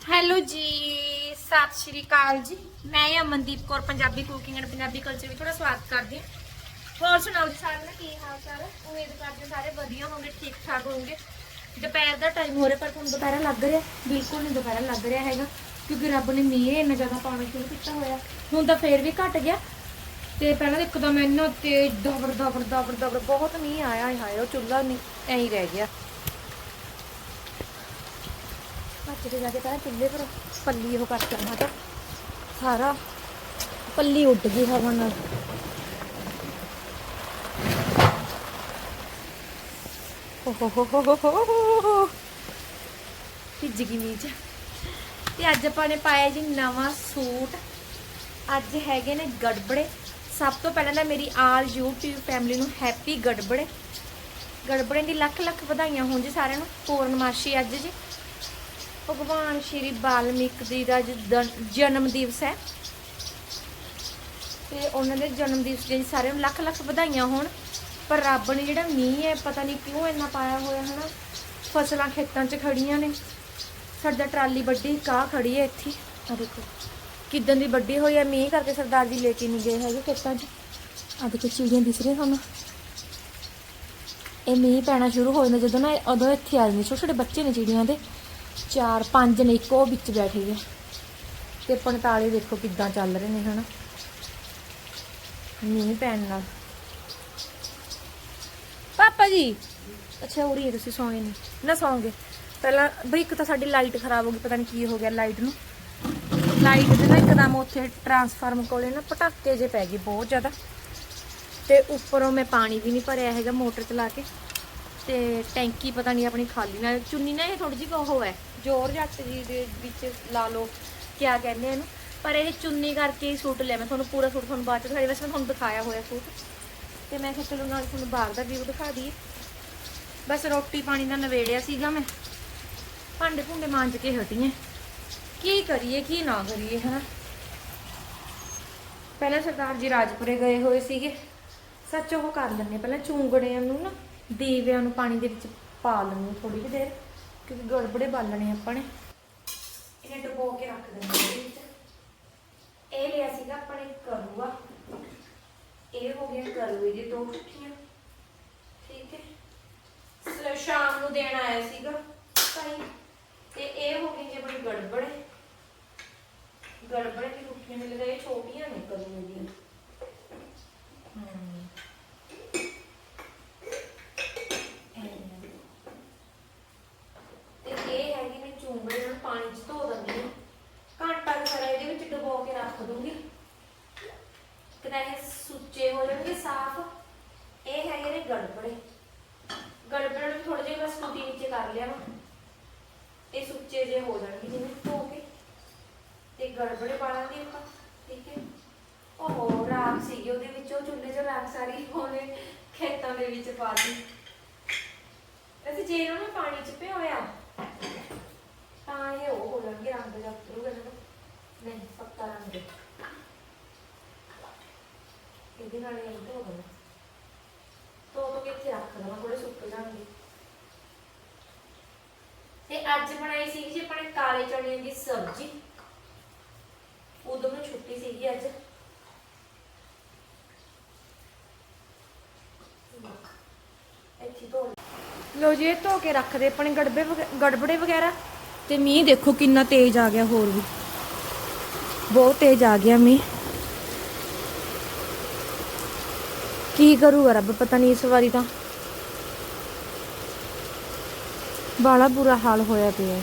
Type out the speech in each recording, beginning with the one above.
Hello ਜੀ, ਸਤਿ ਸ਼੍ਰੀ ਅਕਾਲ ਜੀ। ਮੈਂ Amandeep Kaur, Punjabi cooking and Punjabi culture ਵਿੱਚ ਤੁਹਾਡਾ ਸਵਾਗਤ ਕਰਦੀ ਹਾਂ। ਹੋਰ ਸੁਣਾਓ ਜੀ ਸਾਰਿਆਂ ਦਾ, ਕੀ ਹਾਲ ਚਾਲ ਹੈ? ਉਮੀਦ ਕਰਦੇ ਸਾਰੇ ਵਧੀਆ ਹੋਣਗੇ ਠੀਕ ਠਾਕ ਹੋਣਗੇ। ਦੁਪਹਿਰ ਦਾ ਟਾਈਮ ਹੋ ਰਿਹਾ, ਪਰ ਤੁਹਾਨੂੰ ਦੁਪਹਿਰਾ ਲੱਗ ਰਿਹਾ, ਬਿਲਕੁਲ ਨਹੀਂ ਦੁਪਹਿਰਾ ਲੱਗ ਰਿਹਾ ਹੈਗਾ, ਕਿਉਂਕਿ ਰੱਬ ਨੇ ਮੀਂਹ ਇੰਨਾ ਜ਼ਿਆਦਾ ਪਾਉਣਾ ਸ਼ੁਰੂ ਕੀਤਾ ਹੋਇਆ। ਹੁਣ ਤਾਂ ਫੇਰ ਵੀ ਘਟ ਗਿਆ। ਤੇ ਪਹਿਲਾਂ ਤਾਂ ਇੱਕਦਮ ਇੰਨਾ ਤੇਜ਼ ਦਬੜ ਦਬੜ ਦਬੜ ਦਬੜ ਬਹੁਤ ਮੀਂਹ ਆਇਆ, ਹਾਏ ਹਾਏ ਉਹ ਚੁੱਲ੍ਹਾ ਨਹੀਂ ਐਂ ਹੀ ਰਹਿ ਗਿਆ। ਭੱਜ ਜਾ ਕੇ ਪਹਿਲਾਂ ਚੁੱਲ੍ਹੇ ਪਰ ਪੱਲੀ ਉਹ ਕੱਟ ਕਰਨਾ ਤਾਂ। ਸਾਰਾ ਪੱਲੀ ਉੱਡ ਗਈ ਹਵਾ ਨਾਲ ਹੋ ਭਿੱਜ ਗਈ ਮੀਂਹ 'ਚ। ਤੇ ਅੱਜ ਆਪਾਂ ਨੇ ਪਾਇਆ ਜੀ ਨਵਾਂ ਸੂਟ। ਅੱਜ ਹੈਗੇ ਨੇ ਗੜਬੜੇ। ਸਭ ਤੋਂ ਪਹਿਲਾਂ ਤਾਂ ਮੇਰੀ ਆਲ YouTube ਫੈਮਿਲੀ ਨੂੰ ਹੈਪੀ ਗੜਬੜੇ। ਗੜਬੜੇ ਦੀ ਲੱਖ ਲੱਖ ਵਧਾਈਆਂ ਹੋਣ ਜੀ ਸਾਰਿਆਂ ਨੂੰ। ਪੂਰਨਮਾਸ਼ੀ ਅੱਜ ਜੀ। ਭਗਵਾਨ ਸ਼੍ਰੀ ਬਾਲਮੀਕ ਜੀ ਦਾ ਅੱਜ ਜਨਮ ਦਿਵਸ ਹੈ। ਤੇ ਉਹਨਾਂ ਦੇ ਜਨਮ ਦਿਵਸ ਦੇ ਸਾਰਿਆਂ ਨੂੰ ਲੱਖ ਲੱਖ ਵਧਾਈਆਂ ਹੋਣ। ਪਰ ਰੱਬ ਨੇ ਜਿਹੜਾ ਮੀਂਹ ਹੈ, ਪਤਾ ਨਹੀਂ ਕਿਉਂ ਇੰਨਾ ਪਾਇਆ ਹੋਇਆ ਹੈ ਨਾ ਫਸਲਾਂ ਖੇਤਾਂ 'ਚ ਖੜੀਆਂ ਨੇ। ਸਾਡਾ ਟਰਾਲੀ ਵੱਡੀ, ਕਾਹ ਖੜੀ ਹੈ ਇੱਥੇ। ਆ ਦੇਖੋ, ਕਿਦਾਂ ਦੀ ਵੱਡੀ ਹੋਈ ਹੈ। ਮੀਂਹ ਕਰਕੇ ਸਰਦਾਰ ਜੀ ਲੈ ਕੇ ਨਹੀਂ ਗਏ ਹੈਗੇ ਖੇਤਾਂ 'ਚ। ਆ ਦੇਖੋ, ਚਿੜੀਆਂ ਦਿਸ ਰਹੀਆਂ ਤੁਹਾਨੂੰ ਇਹ ਮੀਂਹ ਪੈਣਾ ਸ਼ੁਰੂ ਹੋ ਜਾਂਦਾ ਜਦੋਂ ਨਾ ਉਦੋਂ ਇੱਥੇ ਆ ਜਾਂਦੇ ਛੋਟੇ ਛੋਟੇ ਬੱਚੇ ਨੇ ਚਿੜੀਆਂ ਦੇ। ਚਾਰ ਪੰਜ ਨੇ ਇੱਕੋ ਵਿੱਚ ਬੈਠੇ ਗਏ ਤੇ 45 ਦੇਖੋ ਕਿੱਦਾਂ ਚੱਲ ਰਹੇ ਨੇ ਹਨਾ। ਮੀਂਹ ਪੈਣ ਨਾਲ। ਪਾਪਾ ਜੀ। ਅੱਛਾ, ਉਰੀ ਹੈ ਤੁਸੀਂ ਸੌਂਗੇ ਨਹੀਂ ਨਾ ਸੌਂਗੇ। ਪਹਿਲਾਂ ਬਈ ਇੱਕ ਤਾਂ ਸਾਡੀ ਲਾਈਟ ਖਰਾਬ ਹੋ ਗਈ, ਪਤਾ ਨਹੀਂ ਕੀ ਹੋ ਗਿਆ ਲਾਈਟ ਨੂੰ। ਲਾਈਟ ਦੇ ਨਾ ਇੱਕਦਮ ਉੱਥੇ ਟਰਾਂਸਫਾਰਮ ਕੋਲੇ ਨਾ ਪਟਾਕੇ ਜੇ ਪੈ ਗਏ ਬਹੁਤ ਜ਼ਿਆਦਾ। ਤੇ ਉੱਪਰੋਂ ਮੈਂ ਪਾਣੀ ਵੀ ਨਹੀਂ ਭਰਿਆ ਹੈਗਾ ਮੋਟਰ ਚਲਾ ਕੇ। ਤੇ ਟੈਂਕੀ ਪਤਾ ਨਹੀਂ ਆਪਣੀ ਖਾਲੀ ਨਾਲ। ਚੁੰਨੀ ਨਾ ਇਹ ਥੋੜੀ ਜਿਹੀ ਉਹ ਹੈ ਜੋਰ ਜੱਟ ਜੀ ਦੇ ਵਿੱਚ ਲਾ ਲਓ, ਕਿਆ ਕਹਿੰਦੇ ਇਹਨੂੰ। ਪਰ ਇਹ ਚੁੰਨੀ ਕਰਕੇ ਹੀ ਸੂਟ ਲਿਆ, ਮੈਂ ਤੁਹਾਨੂੰ ਪੂਰਾ ਸੂਟ ਤੁਹਾਨੂੰ ਬਾਅਦ ਚ ਦਿਖਾਈ ਵੈਸੇ ਮੈਂ ਤੁਹਾਨੂੰ ਦਿਖਾਇਆ ਹੋਇਆ ਸੂਟ। ਤੇ ਮੈਂ ਕਿਹਾ ਚਲੋ ਨਾਲ ਤੁਹਾਨੂੰ ਬਾਹਰ ਦਾ ਵੀਊ ਦਿਖਾ ਦਈਏ। ਬਸ ਰੋਟੀ ਪਾਣੀ ਦਾ ਨਵੇੜਿਆ ਸੀਗਾ ਮੈਂ। ਭਾਂਡੇ ਭੁੰਡੇ ਮਾਂਜ ਕੇ ਹਟੀਏ। ਕੀ ਕਰੀਏ, ਕੀ ਨਾ ਕਰੀਏ, ਹਨਾ? ਪਹਿਲਾਂ ਸਰਦਾਰ ਜੀ ਰਾਜਪੁਰੇ ਗਏ ਹੋਏ ਸੀਗੇ। ਸੱਚ ਉਹ ਕਰ ਲੈਣੇ ਪਹਿਲਾਂ ਚੂੰਗੜਿਆਂ ਨੂੰ ਨਾ ਦੀਵਿਆਂ ਨੂੰ ਪਾਣੀ ਦੇ ਵਿੱਚ ਪਾ ਲੈਣੇ ਥੋੜੀ ਜਿਹੀ ਦੇਰ। ਕਿਉਂਕਿ ਗੜਬੜੇ ਬਾਲਣੇ ਆਪਾਂ ਨੇ। ਇਹਨੇ ਡਬੋ ਕੇ ਰੱਖ ਦਿੰਦੇ ਇਹਦੇ ਵਿੱਚ। ਇਹ ਲਿਆ ਸੀਗਾ ਆਪਾਂ ਨੇ ਕਰੂਆ। ਇਹ ਹੋ ਗਿਆ ਕਰੂਏ ਦੀ ਦੋ ਟੁੱਟੀਆਂ ਠੀਕ ਹੈ। ਸ- ਸ਼ਾਮ ਨੂੰ ਦੇਣ ਆਇਆ ਸੀਗਾ। ਭਾਈ ਤੇ ਇਹ ਹੋ ਗਈ ਜੀ ਬੜੀ ਗੜਬੜ। ਗੜਬੜ ਦੀ ਰੁੱਖੀਆਂ ਮਿਲ ਗਏ ਛੋਟੀਆਂ ਨੇ ਕਰੂਏ ਦੀਆਂ ਤੇ ਇਹ ਹੈਗੀ ਮੈਂ ਚੂੰਬੜੇ ਨਾਲ ਪਾਣੀ ਚ ਧੋ ਦਿੰਦੀ ਹਾਂ ਘੰਟਾ ਕੁ ਸਾਰਾ ਇਹਦੇ ਵਿੱਚ ਡੁਬੋ ਕੇ ਰੱਖ ਦੂੰਗੀ ਕਿਤੇ ਇਹ ਸੁੱਚੇ ਹੋ ਜਾਣਗੇ, ਸਾਫ਼। ਇਹ ਹੈਗੇ ਨੇ ਗੜਬੜੇ। ਗੜਬੜੇ ਨੂੰ ਥੋੜੇ ਜਿਹਾ ਬਸ ਟੂਟੀ ਨੀਚੇ ਕਰ ਲਿਆ ਵਾ। ਇਹ ਸੁੱਚੇ ਜੇ ਹੋ ਜਾਣਗੇ, ਜਿਵੇਂ ਧੋ ਕੇ। ਤੇ ਗੜਬੜੇ ਪਾਲਾਂਗੇ ਆਪਾਂ, ਠੀਕ ਹੈ। ਉਹ ਰਾਖ ਸੀਗੀ ਉਹਦੇ ਵਿੱਚ, ਉਹ ਚੁੱਲ੍ਹੇ 'ਚ ਰਾਖ ਸਾਰੀ ਉਹਨੇ ਖੇਤਾਂ ਦੇ ਵਿੱਚ ਪਾ ਦਿੱਤੀ। ਅਸੀਂ ਜੇ ਇਹਨੂੰ ਨਾ ਪਾਣੀ 'ਚ ਭਿਓਇਆ, ਤਾਂ ਇਹ ਉਹ ਹੋ ਜਾਣਗੇ ਰੰਗ ਦਾ, ਉਤਰੂਗਾ ਜਦੋਂ। ਨਹੀਂ ਪੱਕਾ ਰੰਗ ਇਹਦੇ ਨਾਲ ਇਹ ਧੋ ਦੇਣਾ। ਧੋ ਧੋ ਕੇ ਇੱਥੇ ਰੱਖ ਦੇਣਾ ਥੋੜੇ ਸੁੱਕ ਜਾਣਗੇ। ਤੇ ਅੱਜ ਬਣਾਈ ਸੀ ਜੀ ਆਪਣੇ ਕਾਲੇ ਚਣਿਆਂ ਦੀ ਸਬਜ਼ੀ। ਉਦੋਂ ਨੂੰ ਛੁੱਟੀ ਸੀਗੀ ਅੱਜ। ਲੋ ਜੀ, ਇਹ ਧੋ ਕੇ ਰੱਖਦੇ ਆਪਣੇ ਗੜਬੇ ਗੜਬੜੇ ਵਗੈਰਾ। ਤੇ ਮੀਂਹ ਦੇਖੋ ਕਿੰਨਾ ਤੇਜ਼ ਆ ਗਿਆ ਹੋਰ ਵੀ। ਬਹੁਤ ਤੇਜ਼ ਆ ਗਿਆ ਮੀਂਹ। ਕੀ ਕਰੂਗਾ ਰੱਬ, ਪਤਾ ਨਹੀਂ ਇਸ ਵਾਰੀ ਤਾਂ। ਬਾਲਾ ਬੁਰਾ ਹਾਲ ਹੋਇਆ ਪਿਆ ਹੈ।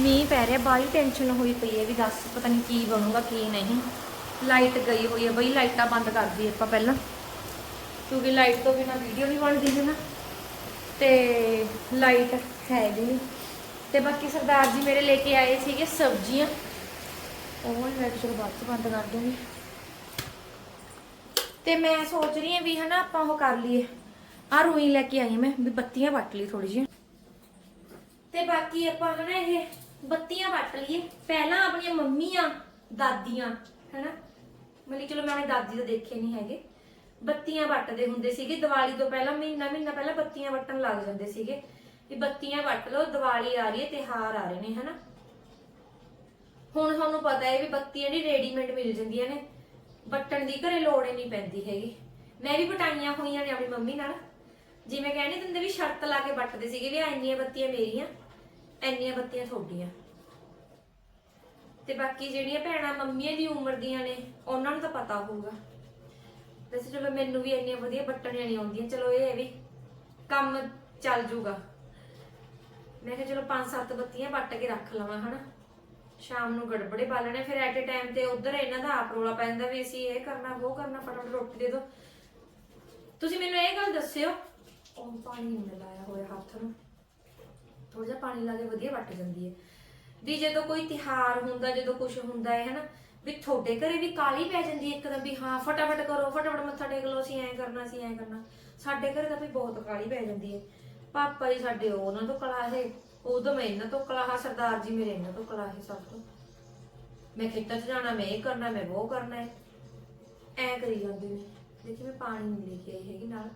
ਮੀਂਹ ਪੈ ਰਿਹਾ, ਬਾਹਲੀ ਟੈਨਸ਼ਨ ਹੋਈ ਪਈ ਹੈ ਵੀ ਦੱਸ, ਪਤਾ ਨਹੀਂ ਕੀ ਬਣੂਗਾ, ਕੀ ਨਹੀਂ। ਲਾਈਟ ਗਈ ਹੋਈ ਹੈ ਬਈ, ਲਾਈਟਾਂ ਬੰਦ ਕਰ ਦਈਏ ਆਪਾਂ ਪਹਿਲਾਂ। ਕਿਉਂਕਿ ਲਾਈਟ ਤੋਂ ਬਿਨਾ ਵੀਡੀਓ ਨਹੀਂ ਬਣਦੀ ਹੈ ਨਾ। ਤੇ ਲਾਈਟ ਹੈ ਵੀ ਨਹੀਂ। ਤੇ ਬਾਕੀ ਸਰਦਾਰ ਜੀ ਮੇਰੇ ਲੈ ਕੇ ਆਏ ਸੀਗੇ ਸਬਜ਼ੀਆਂ। ਉਹ ਲਾਈਟ ਚਲੋ ਬਾਅਦ ਚ ਬੰਦ ਕਰ ਦੂੰਗੀ। ਤੇ ਮੈਂ ਸੋਚ ਰਹੀ ਹਾਂ ਵੀ ਹਨਾ ਆਪਾਂ ਉਹ ਕਰ ਲਈਏ। ਆ ਰੂਈ ਲੈ ਕੇ ਆਈ ਮੈਂ, ਵੀ ਬੱਤੀਆਂ ਵੱਟ ਲਈ ਥੋੜੀ ਜਿਹੀ। ਤੇ ਬਾਕੀ ਆਪਾਂ ਹਨਾ ਇਹ ਬੱਤੀਆਂ ਵੱਟ ਲਈਏ। ਪਹਿਲਾਂ ਆਪਣੀਆਂ ਮੰਮੀਆਂ, ਦਾਦੀਆਂ, ਹਨਾ? ਮਤਲਬ ਚਲੋ ਮੈਂ ਆਪਣੀ ਦਾਦੀ ਤੋਂ ਦੇਖੇ ਨਹੀਂ ਹੈਗੇ। ਬੱਤੀਆਂ ਵੱਟਦੇ ਹੁੰਦੇ ਸੀਗੇ। ਦੀਵਾਲੀ ਤੋਂ ਪਹਿਲਾਂ ਮਹੀਨਾ ਮਹੀਨਾ ਪਹਿਲਾਂ ਬੱਤੀਆਂ ਵੱਟਣ ਲੱਗ ਜਾਂਦੇ ਸੀਗੇ। ਵੀ ਬੱਤੀਆਂ ਵੱਟ ਲਓ, ਦੀਵਾਲੀ ਆ ਰਹੀ ਹੈ ਤਿਹਾਰ ਆ ਰਹੇ ਨੇ, ਹਨਾ? ਹੁਣ ਤੁਹਾਨੂੰ ਪਤਾ ਹੈ ਵੀ ਬੱਤੀਆਂ ਜਿਹੜੀ ਰੈਡੀਮੇਡ ਮਿਲ ਜਾਂਦੀਆਂ ਨੇ। ਬੱਟਣ ਦੀ ਘਰੇ ਲੋੜ ਹੀ ਨਹੀਂ ਪੈਂਦੀ ਹੈਗੀ। ਮੈਂ ਵੀ ਬਟਾਈਆਂ ਹੋਈਆਂ ਨੇ ਆਪਣੀ ਮੰਮੀ ਨਾਲ। ਜਿਵੇਂ ਕਹਿੰਦੇ ਦਿੰਦੇ ਵੀ ਸ਼ਰਤ ਲਾ ਕੇ ਵੱਟਦੇ ਸੀਗੇ ਵੀ ਆਹ ਇੰਨੀਆਂ ਬੱਤੀਆਂ ਮੇਰੀਆਂ, ਇੰਨੀਆਂ ਬੱਤੀਆਂ ਤੁਹਾਡੀਆਂ। ਤੇ ਬਾਕੀ ਜਿਹੜੀਆਂ ਭੈਣਾਂ ਮੰਮੀਆਂ ਦੀ ਉਮਰ ਦੀਆਂ ਨੇ, ਉਹਨਾਂ ਨੂੰ ਤਾਂ ਪਤਾ ਹੋਊਗਾ। ਵੈਸੇ ਚਲੋ ਮੈਨੂੰ ਵੀ ਇੰਨੀਆਂ ਵਧੀਆ ਬੱਟਣੀਆਂ ਨਹੀਂ ਆਉਂਦੀਆਂ। ਚਲੋ ਇਹ ਹੈ ਵੀ ਕੰਮ ਚੱਲ ਜੂਗਾ। ਮੈਂ ਕਿਹਾ ਚਲੋ ਪੰਜ ਸੱਤ ਬੱਤੀਆਂ ਵੱਟ ਕੇ ਰੱਖ ਲਵਾਂ, ਹਨਾ? ਸ਼ਾਮ ਨੂੰ ਗੜਬੜੇ ਬਾਲਣੇ ਫਿਰ ਐਟ ਅ ਟਾਈਮ ਤੇ ਉਧਰ ਇਹਨਾਂ ਦਾ ਆਪ ਰੋਲਾ ਪੈ ਜਾਂਦਾ ਵੀ ਅਸੀਂ ਇਹ ਕਰਨਾ, ਉਹ ਕਰਨਾ, ਫਟਾਫਟ ਰੋਟੀ ਦੇ ਦਿਓ। ਤੁਸੀਂ ਮੈਨੂੰ ਇਹ ਗੱਲ ਦੱਸਿਓ। ਉਹ ਪਾਣੀ ਨਹੀਂ ਲਾਇਆ ਹੋਇਆ ਹੱਥ ਨੂੰ। ਥੋੜਾ ਜਿਹਾ ਪਾਣੀ ਲਾ ਕੇ ਵਧੀਆ ਵੱਟ ਜਾਂਦੀ ਹੈ। ਵੀ ਜਦੋਂ ਕੋਈ ਤਿਹਾਰ ਹੁੰਦਾ, ਜਦੋਂ ਕੁਝ ਹੁੰਦਾ ਹੈ, ਹਨਾ, ਵੀ ਤੁਹਾਡੇ ਘਰੇ ਵੀ ਕਾਲੀ ਪੈ ਜਾਂਦੀ ਹੈ ਇੱਕਦਮ ਵੀ ਹਾਂ, ਫਟਾਫਟ ਕਰੋ, ਫਟਾਫਟ ਮੱਥਾ ਟੇਕ ਲਓ, ਅਸੀਂ ਐਂ ਕਰਨਾ, ਅਸੀਂ ਐਂ ਕਰਨਾ। ਸਾਡੇ ਘਰੇ ਤਾਂ ਵੀ ਬਹੁਤ ਕਾਲੀ ਪੈ ਜਾਂਦੀ ਹੈ। ਪਾਪਾ ਜੀ ਸਾਡੇ ਉਹਨਾਂ ਤੋਂ ਕਲਾ ਹੈ ਉਦੋਂ ਮੈਂ ਇਹਨਾਂ ਤੋਂ ਕਲਾ ਹਾਂ ਸਰਦਾਰ ਜੀ ਮੇਰੇ ਇਹਨਾਂ ਤੋਂ ਕਲਾ ਸਭ ਤੋਂ। ਮੈਂ ਖੇਤਾਂ 'ਚ ਜਾਣਾ, ਮੈਂ ਇਹ ਕਰਨਾ, ਮੈਂ ਉਹ ਕਰਨਾ ਹੈ। ਐ ਕਰੀ ਜਾਂਦੇ ਨੇ। ਦੇਖੀ ਮੈਂ ਪਾਣੀ ਨਹੀਂ ਲੈ ਕੇ ਆਈ ਹੈਗੀ ਨਾਲ।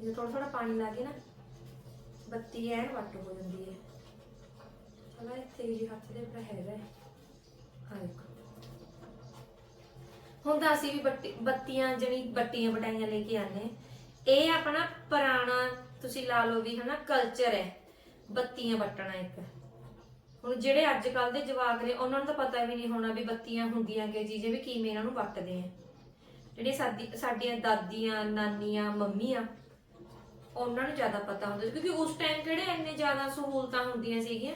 ਜੇ ਥੋੜਾ ਥੋੜਾ ਪਾਣੀ ਲਾ ਕੇ ਨਾ, ਬੱਤੀ ਐਨ ਵੱਟ ਹੋ ਜਾਂਦੀ ਹੈ। ਚਲੋ ਇੱਥੇ ਜੀ ਹੱਥ ਦੇ ਉੱਪਰ ਹੈਗਾ ਹਾਂ। ਦੇਖੋ। ਹੁਣ ਤਾਂ ਅਸੀਂ ਵੀ ਬੱਤੀ ਬੱਤੀਆਂ ਜਣੀ ਬੱਤੀਆਂ ਬਟਾਈਆਂ ਲੈ ਕੇ ਆਨੇ ਇਹ ਆਪਣਾ ਪੁਰਾਣਾ, ਤੁਸੀਂ ਲਾ ਲਓ ਵੀ ਹਨਾ ਕਲਚਰ ਹੈ। ਬੱਤੀਆਂ ਵਟਣਾ ਇੱਕ। ਹੁਣ ਜਿਹੜੇ ਅੱਜ ਕੱਲ ਦੇ ਜਵਾਕ ਨੇ, ਉਹਨਾਂ ਨੂੰ ਤਾਂ ਪਤਾ ਵੀ ਨਹੀਂ ਹੋਣਾ ਵੀ ਬੱਤੀਆਂ ਹੁੰਦੀਆਂ ਕਿ ਚੀਜ਼ਾਂ ਵੀ ਕਿਵੇਂ ਇਹਨਾਂ ਨੂੰ ਵਰਤਦੇ ਆ। ਜਿਹੜੇ ਸਾਡੀ, ਸਾਡੀਆਂ ਦਾਦੀਆਂ, ਨਾਨੀਆਂ, ਮੰਮੀਆਂ, ਉਹਨਾਂ ਨੂੰ ਜ਼ਿਆਦਾ ਪਤਾ ਹੁੰਦਾ ਸੀ, ਕਿਉਂਕਿ ਉਸ ਟਾਈਮ ਕਿਹੜੇ ਇੰਨੇ ਜ਼ਿਆਦਾ ਸਹੂਲਤਾਂ ਹੁੰਦੀਆਂ ਸੀਗੀਆਂ?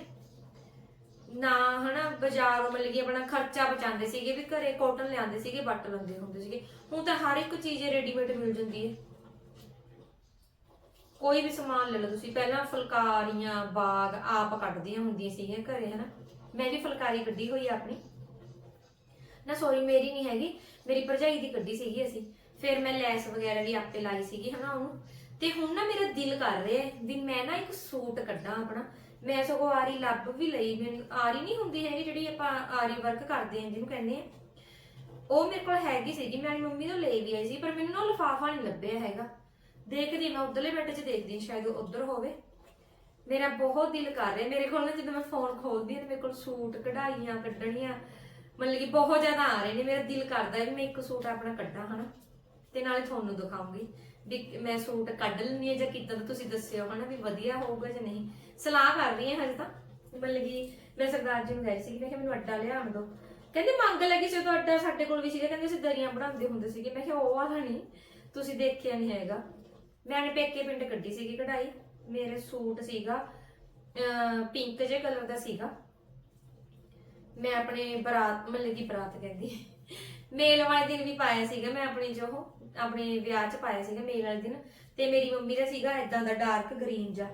ਨਾ ਹਨਾ, ਬਾਜ਼ਾਰੋਂ ਮਿਲ ਗਈ, ਆਪਣਾ ਖਰਚਾ ਬਚਾਉਂਦੇ ਸੀਗੇ, ਵੀ ਘਰੇ ਕੋਟਨ ਲਿਆਉਂਦੇ ਸੀਗੇ, ਵੱਟ ਲੈਂਦੇ ਹੁੰਦੇ ਸੀਗੇ। ਹੁਣ ਤਾਂ ਹਰ ਇੱਕ ਚੀਜ਼ ਰੈਡੀਮੇਡ ਮਿਲ ਜਾਂਦੀ ਹੈ। ਕੋਈ ਵੀ ਸਮਾਨ ਲੈ ਲਓ ਤੁਸੀਂ, ਪਹਿਲਾਂ ਫੁਲਕਾਰੀਆਂ, ਬਾਗ ਆਪ ਕੱਢਦੀਆਂ ਹੁੰਦੀਆਂ ਸੀਗੀਆਂ ਘਰੇ, ਹਨਾ? ਮੈਂ ਵੀ ਫੁਲਕਾਰੀ ਕੱਢੀ ਹੋਈ ਆ ਆਪਣੀ। ਨਾ ਸੌਰੀ ਮੇਰੀ ਨਹੀਂ ਹੈਗੀ, ਮੇਰੀ ਭਰਜਾਈ ਦੀ ਕੱਢੀ ਸੀਗੀ ਅਸੀਂ। ਫਿਰ ਮੈਂ ਲੈਸ ਵਗੈਰਾ ਵੀ ਆਪੇ ਲਾਈ ਸੀਗੀ, ਹਨਾ ਉਹਨੂੰ। ਤੇ ਹੁਣ ਨਾ ਮੇਰਾ ਦਿਲ ਕਰ ਰਿਹਾ ਵੀ ਮੈਂ ਨਾ ਇੱਕ ਸੂਟ ਕੱਢਾਂ ਆਪਣਾ। ਮੈਂ ਸਗੋਂ ਆਰੀ ਲੱਭ ਵੀ ਲਈ ਮੈਨੂੰ ਆਰੀ ਨਹੀਂ ਹੁੰਦੀ ਹੈਗੀ ਜਿਹੜੀ ਆਪਾਂ ਆਰੀ ਵਰਕ ਕਰਦੇ ਹਾਂ, ਜਿਹਨੂੰ ਕਹਿੰਦੇ ਆ ਉਹ ਮੇਰੇ ਕੋਲ ਹੈਗੀ ਸੀਗੀ, ਮੈਂ ਮੰਮੀ ਤੋਂ ਲਈ ਵੀ ਆਈ ਸੀ, ਪਰ ਮੈਨੂੰ ਨਾ ਲਿਫਾਫਾ ਨਹੀਂ ਲੱਭਿਆ ਹੈਗਾ। ਦੇਖਦੀ ਮੈਂ ਉਧਰਲੇ ਬੈਠੇ 'ਚ ਦੇਖਦੀ ਹਾਂ, ਸ਼ਾਇਦ ਉਹ ਉਧਰ ਹੋਵੇ। ਮੇਰਾ ਬਹੁਤ ਦਿਲ ਕਰ ਰਿਹਾ ਮੇਰੇ ਕੋਲ ਨਾ ਜਦੋਂ ਮੈਂ ਫੋਨ ਖੋਲਦੀ ਹਾਂ ਤੇ ਮੇਰੇ ਕੋਲ ਸੂਟ ਕਢਾਈਆਂ ਕੱਢਣੀਆਂ ਮਤਲਬ ਕਿ ਬਹੁਤ ਜ਼ਿਆਦਾ ਆ ਰਹੇ ਨੇ ਮੇਰਾ ਦਿਲ ਕਰਦਾ ਹੈ ਵੀ ਮੈਂ ਇੱਕ ਸੂਟ ਆਪਣਾ ਕੱਢਾਂ ਹਨਾ। ਤੇ ਨਾਲੇ ਤੁਹਾਨੂੰ ਦਿਖਾਉਂਗੀ ਵੀ ਮੈਂ ਸੂਟ ਕੱਢ ਲੈਣੀ ਹੈ ਜਾਂ ਕਿੱਦਾਂ ਦਾ ਤੁਸੀਂ ਦੱਸਿਓ ਹਨਾ ਵੀ ਵਧੀਆ ਹੋਊਗਾ ਜਾਂ ਨਹੀਂ। ਸਲਾਹ ਕਰ ਰਹੀ ਹਾਂ ਹਜੇ ਤਾਂ ਮਤਲਬ ਕਿ ਮੈਂ ਸਰਦਾਰ ਜੀ ਨੂੰ ਗਈ ਸੀ ਮੈਂ ਕਿਹਾ ਮੈਨੂੰ ਅੱਡਾ ਲਿਆਉਣ ਦਿਓ। ਕਹਿੰਦੇ ਮੰਗ ਲੱਗੀ ਸੀ ਅੱਡਾ ਸਾਡੇ ਕੋਲ ਵੀ ਸੀਗਾ ਕਹਿੰਦੇ ਅਸੀਂ ਦਰੀਆਂ ਬਣਾਉਂਦੇ ਹੁੰਦੇ ਸੀਗੇ। ਮੈਂ ਕਿਹਾ ਉਹ ਵਾਲਾ ਨਹੀਂ ਤੁਸੀਂ ਦੇਖਿਆ ਨਹੀਂ ਹੈਗਾ। ਮੈਂ ਆਪਣੇ ਪੇਕੇ ਪਿੰਡ ਕੱਢੀ ਸੀਗੀ ਕਢਾਈ, ਮੇਰੇ ਸੂਟ ਸੀਗਾ ਪਿੰਕ ਜੇ ਕਲਰ ਦਾ ਸੀਗਾ। ਮੈਂ ਆਪਣੇ ਬਰਾਤ, ਮਤਲਬ ਕਿ ਬਰਾਤ ਕਹਿੰਦੀ, ਮੇਲ ਵਾਲੇ ਦਿਨ ਵੀ ਪਾਇਆ ਸੀਗਾ ਮੈਂ ਆਪਣੀ ਜੋ ਆਪਣੇ ਵਿਆਹ 'ਚ ਪਾਇਆ ਸੀਗਾ ਮੇਲ ਵਾਲੇ ਦਿਨ। ਤੇ ਮੇਰੀ ਮੰਮੀ ਦਾ ਸੀਗਾ ਐਦਾਂ ਦਾ ਡਾਰਕ ਗ੍ਰੀਨ ਜਿਹਾ,